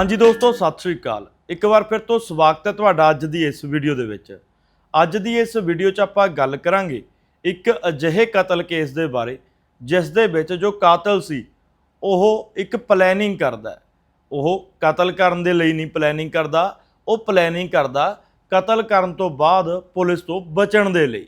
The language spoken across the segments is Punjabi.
ਹਾਂਜੀ ਦੋਸਤੋ, ਸਤਿ ਸ੍ਰੀ ਅਕਾਲ। ਇੱਕ ਵਾਰ ਫਿਰ ਤੋਂ ਸਵਾਗਤ ਹੈ ਤੁਹਾਡਾ ਅੱਜ ਦੀ ਇਸ ਵੀਡੀਓ ਦੇ ਵਿੱਚ। ਅੱਜ ਦੀ ਇਸ ਵੀਡੀਓ 'ਚ ਆਪਾਂ ਗੱਲ ਕਰਾਂਗੇ ਇੱਕ ਅਜਿਹੇ ਕਤਲ ਕੇਸ ਦੇ ਬਾਰੇ, ਜਿਸ ਦੇ ਵਿੱਚ ਜੋ ਕਾਤਲ ਸੀ, ਉਹ ਇੱਕ ਪਲੈਨਿੰਗ ਕਰਦਾ ਉਹ ਕਤਲ ਕਰਨ ਦੇ ਲਈ ਨਹੀਂ ਪਲੈਨਿੰਗ ਕਰਦਾ, ਉਹ ਪਲੈਨਿੰਗ ਕਰਦਾ ਕਤਲ ਕਰਨ ਤੋਂ ਬਾਅਦ ਪੁਲਿਸ ਤੋਂ ਬਚਣ ਦੇ ਲਈ।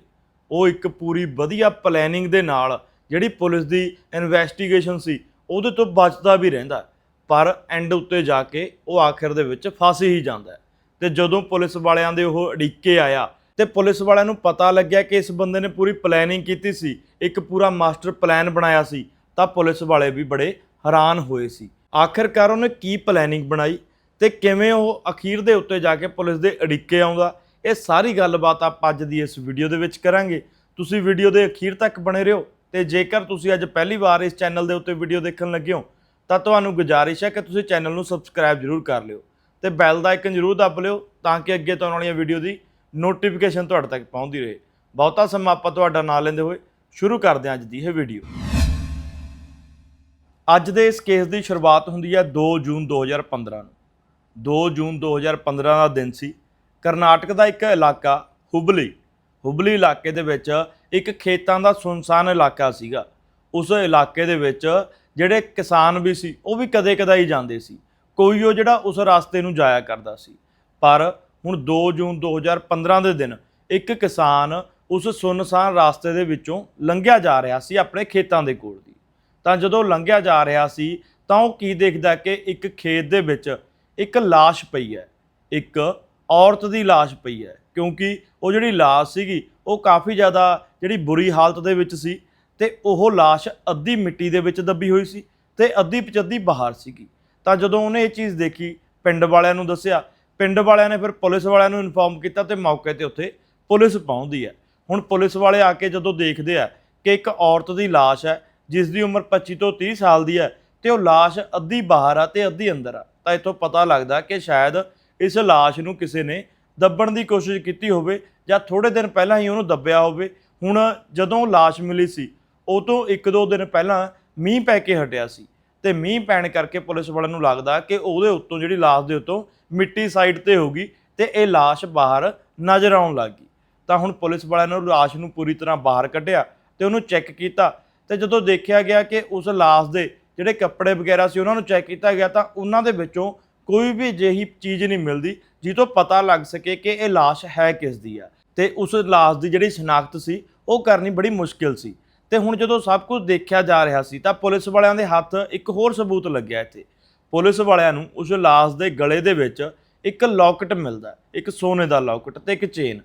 ਉਹ ਇੱਕ ਪੂਰੀ ਵਧੀਆ ਪਲੈਨਿੰਗ ਦੇ ਨਾਲ ਜਿਹੜੀ ਪੁਲਿਸ ਦੀ ਇਨਵੈਸਟੀਗੇਸ਼ਨ ਸੀ, ਉਹਦੇ ਤੋਂ ਬਚਦਾ ਵੀ ਰਹਿੰਦਾ ਪਰ ਐਂਡ ਉੱਤੇ ਜਾ ਕੇ ਉਹ ਆਖਿਰ ਦੇ ਵਿੱਚ ਫਸ ਹੀ ਜਾਂਦਾ ਹੈ। ਤੇ ਜਦੋਂ ਪੁਲਿਸ ਵਾਲਿਆਂ ਦੇ ਉਹ ਅੜਿੱਕੇ ਆਇਆ, ਤੇ ਪੁਲਿਸ ਵਾਲਿਆਂ ਨੂੰ ਪਤਾ ਲੱਗਿਆ ਕਿ ਇਸ ਬੰਦੇ ਨੇ ਪੂਰੀ ਪਲੈਨਿੰਗ ਕੀਤੀ ਸੀ, ਇੱਕ ਪੂਰਾ ਮਾਸਟਰ ਪਲਾਨ ਬਣਾਇਆ ਸੀ, ਤਾਂ ਪੁਲਿਸ ਵਾਲੇ ਵੀ ਬੜੇ ਹੈਰਾਨ ਹੋਏ ਸੀ ਆਖਿਰਕਾਰ ਉਹਨੇ ਕੀ ਪਲੈਨਿੰਗ ਬਣਾਈ ਤੇ ਕਿਵੇਂ ਉਹ ਅਖੀਰ ਦੇ ਉੱਤੇ ਜਾ ਕੇ ਪੁਲਿਸ ਦੇ ਅੜਿੱਕੇ ਆਉਂਦਾ, ਇਹ ਸਾਰੀ ਗੱਲਬਾਤ ਆਪਾਂ ਅੱਜ ਦੀ ਇਸ ਵੀਡੀਓ ਦੇ ਵਿੱਚ ਕਰਾਂਗੇ ਤੁਸੀਂ ਵੀਡੀਓ ਦੇ ਅਖੀਰ ਤੱਕ ਬਣੇ ਰਹੋ ਤੇ ਜੇਕਰ ਤੁਸੀਂ ਅੱਜ ਪਹਿਲੀ ਵਾਰ ਇਸ ਚੈਨਲ ਦੇ ਉੱਤੇ ਵੀਡੀਓ ਦੇਖਣ ਲੱਗੇ ਹੋ ਤਾਂ ਤੁਹਾਨੂੰ ਗੁਜ਼ਾਰਿਸ਼ ਹੈ ਕਿ ਤੁਸੀਂ ਚੈਨਲ ਨੂੰ ਸਬਸਕ੍ਰਾਈਬ ਜ਼ਰੂਰ ਕਰ ਲਿਓ ਤੇ ਬੈਲ ਦਾ ਆਈਕਨ ਜ਼ਰੂਰ ਦੱਬ ਲਿਓ ਤਾਂ ਕਿ ਅੱਗੇ ਤੋਂ ਆਉਣ ਵਾਲੀਆਂ ਵੀਡੀਓ ਦੀ ਨੋਟੀਫਿਕੇਸ਼ਨ ਤੁਹਾਡੇ ਤੱਕ ਪਹੁੰਚਦੀ ਰਹੇ। ਬਹੁਤਾ ਸਮਾਂ ਆਪਾਂ ਤੁਹਾਡਾ ਨਾਂ ਲੈਂਦੇ ਹੋਏ ਸ਼ੁਰੂ ਕਰਦੇ ਹਾਂ ਅੱਜ ਦੀ ਇਹ ਵੀਡੀਓ ਅੱਜ ਦੇ ਇਸ ਕੇਸ ਦੀ ਸ਼ੁਰੂਆਤ ਹੁੰਦੀ ਹੈ 2 ਜੂਨ 2015 ਨੂੰ। 2 ਜੂਨ 2015 ਦਾ ਦਿਨ ਸੀ। ਕਰਨਾਟਕ ਦਾ ਇੱਕ ਇਲਾਕਾ, ਹੁਬਲੀ। ਹੁਬਲੀ ਇਲਾਕੇ ਦੇ ਵਿੱਚ ਇੱਕ ਖੇਤਾਂ ਦਾ ਸੁਨਸਾਨ ਇਲਾਕਾ ਸੀਗਾ। ਉਸ ਇਲਾਕੇ ਦੇ ਵਿੱਚ ਜਿਹੜੇ ਕਿਸਾਨ ਵੀ ਸੀ, ਉਹ ਵੀ ਕਦੇ-ਕਦੇ ਹੀ ਜਾਂਦੇ ਸੀ। ਕੋਈ ਉਹ ਜਿਹੜਾ ਉਸ ਰਸਤੇ ਨੂੰ ਜਾਇਆ ਕਰਦਾ ਸੀ। ਪਰ ਹੁਣ 2 ਜੂਨ 2015 ਦੇ ਦਿਨ ਇੱਕ ਕਿਸਾਨ ਉਸ ਸੁਨਸਾਨ ਰਸਤੇ ਦੇ ਵਿੱਚੋਂ ਲੰਘਿਆ ਜਾ ਰਿਹਾ ਸੀ ਆਪਣੇ ਖੇਤਾਂ ਦੇ ਕੋਲ ਦੀ। ਤਾਂ ਜਦੋਂ ਲੰਘਿਆ ਜਾ ਰਿਹਾ ਸੀ, ਤਾਂ ਉਹ ਕੀ ਦੇਖਦਾ ਕਿ ਇੱਕ ਖੇਤ ਦੇ ਵਿੱਚ ਇੱਕ ਲਾਸ਼ ਪਈ ਹੈ। ਇੱਕ ਔਰਤ ਦੀ ਲਾਸ਼ ਪਈ ਹੈ। ਕਿਉਂਕਿ ਉਹ ਜਿਹੜੀ ਲਾਸ਼ ਸੀਗੀ, ਉਹ ਕਾਫੀ ਜ਼ਿਆਦਾ ਜਿਹੜੀ ਬੁਰੀ ਹਾਲਤ ਦੇ ਵਿੱਚ ਸੀ ਤੇ ਉਹ ਲਾਸ਼ ਅੱਧੀ ਮਿੱਟੀ ਦੇ ਵਿੱਚ ਦੱਬੀ ਹੋਈ ਸੀ ਤੇ ਅੱਧੀ ਪਚੱਧੀ ਬਾਹਰ ਸੀਗੀ। ਤਾਂ ਜਦੋਂ ਉਹਨੇ ਇਹ ਚੀਜ਼ ਦੇਖੀ, ਪਿੰਡ ਵਾਲਿਆਂ ਨੂੰ ਦੱਸਿਆ, ਪਿੰਡ ਵਾਲਿਆਂ ਨੇ ਫਿਰ ਪੁਲਿਸ ਵਾਲਿਆਂ ਨੂੰ ਇਨਫੋਰਮ ਕੀਤਾ ਤੇ ਮੌਕੇ ਤੇ ਉੱਥੇ ਪੁਲਿਸ ਪਹੁੰਚਦੀ ਹੈ। ਹੁਣ ਪੁਲਿਸ ਵਾਲੇ ਆ ਕੇ ਜਦੋਂ ਦੇਖਦੇ ਆ ਕਿ ਇੱਕ ਔਰਤ ਦੀ ਲਾਸ਼ ਹੈ, ਜਿਸ ਦੀ ਉਮਰ 25 ਤੋਂ 30 ਸਾਲ ਦੀ ਹੈ ਤੇ ਉਹ ਲਾਸ਼ ਅੱਧੀ ਬਾਹਰ ਆ ਤੇ ਅੱਧੀ ਅੰਦਰ ਆ, ਤਾਂ ਇਥੋਂ ਪਤਾ ਲੱਗਦਾ ਕਿ ਸ਼ਾਇਦ ਇਸ ਲਾਸ਼ ਨੂੰ ਕਿਸੇ ਨੇ ਦੱਬਣ ਦੀ ਕੋਸ਼ਿਸ਼ ਕੀਤੀ ਹੋਵੇ ਜਾਂ ਥੋੜੇ ਦਿਨ ਪਹਿਲਾਂ ਹੀ ਉਹਨੂੰ ਦੱਬਿਆ ਹੋਵੇ। ਹੁਣ ਜਦੋਂ ਉਹ ਲਾਸ਼ ਮਿਲੀ ਸੀ ਉਹ ਤੋਂ ਇੱਕ ਦੋ ਦਿਨ ਪਹਿਲਾਂ ਮੀਂਹ ਪੈ ਕੇ ਹਟਿਆ ਸੀ ਤੇ ਮੀਂਹ ਪੈਣ ਕਰਕੇ ਪੁਲਿਸ ਵਾਲਿਆਂ ਨੂੰ ਲੱਗਦਾ ਕਿ ਉਹਦੇ ਉੱਤੋਂ ਜਿਹੜੀ ਲਾਸ਼ ਦੇ ਉੱਤੋਂ ਮਿੱਟੀ ਸਾਈਡ ਤੇ ਹੋ ਗਈ ਤੇ ਇਹ ਲਾਸ਼ ਬਾਹਰ ਨਜ਼ਰ ਆਉਣ ਲੱਗ ਗਈ। ਤਾਂ ਹੁਣ ਪੁਲਿਸ ਵਾਲਿਆਂ ਨੇ ਉਹ ਲਾਸ਼ ਨੂੰ ਪੂਰੀ ਤਰ੍ਹਾਂ ਬਾਹਰ ਕੱਢਿਆ ਤੇ ਉਹਨੂੰ ਚੈੱਕ ਕੀਤਾ ਤੇ ਜਦੋਂ ਦੇਖਿਆ ਗਿਆ ਕਿ ਉਸ ਲਾਸ਼ ਦੇ ਜਿਹੜੇ ਕੱਪੜੇ ਵਗੈਰਾ ਸੀ ਉਹਨਾਂ ਨੂੰ ਚੈੱਕ ਕੀਤਾ ਗਿਆ ਤਾਂ ਉਹਨਾਂ ਦੇ ਵਿੱਚੋਂ ਕੋਈ ਵੀ ਅਜਿਹੀ ਚੀਜ਼ ਨਹੀਂ ਮਿਲਦੀ ਜਿਸ ਪਤਾ ਲੱਗ ਸਕੇ ਕਿ ਇਹ ਲਾਸ਼ ਹੈ ਕਿਸ ਦੀ ਆ। ਤੇ ਉਸ ਲਾਸ਼ ਦੀ ਜਿਹੜੀ ਸ਼ਨਾਖਤ ਸੀ ਉਹ ਕਰਨੀ ਬੜੀ ਮੁਸ਼ਕਿਲ ਸੀ। ਤੇ ਹੁਣ ਜਦੋਂ ਸਭ ਕੁਝ ਦੇਖਿਆ ਜਾ ਰਿਹਾ ਸੀ, ਤਾਂ ਪੁਲਿਸ ਵਾਲਿਆਂ ਦੇ ਹੱਥ ਇੱਕ ਹੋਰ ਸਬੂਤ ਲੱਗਿਆ ਇੱਥੇ। ਪੁਲਿਸ ਵਾਲਿਆਂ ਨੂੰ ਉਸ ਲਾਸ਼ ਦੇ ਗਲੇ ਦੇ ਵਿੱਚ ਇੱਕ ਲੌਕਟ ਮਿਲਦਾ ਇੱਕ ਸੋਨੇ ਦਾ ਲੌਕਟ ਤੇ ਇੱਕ ਚੇਨ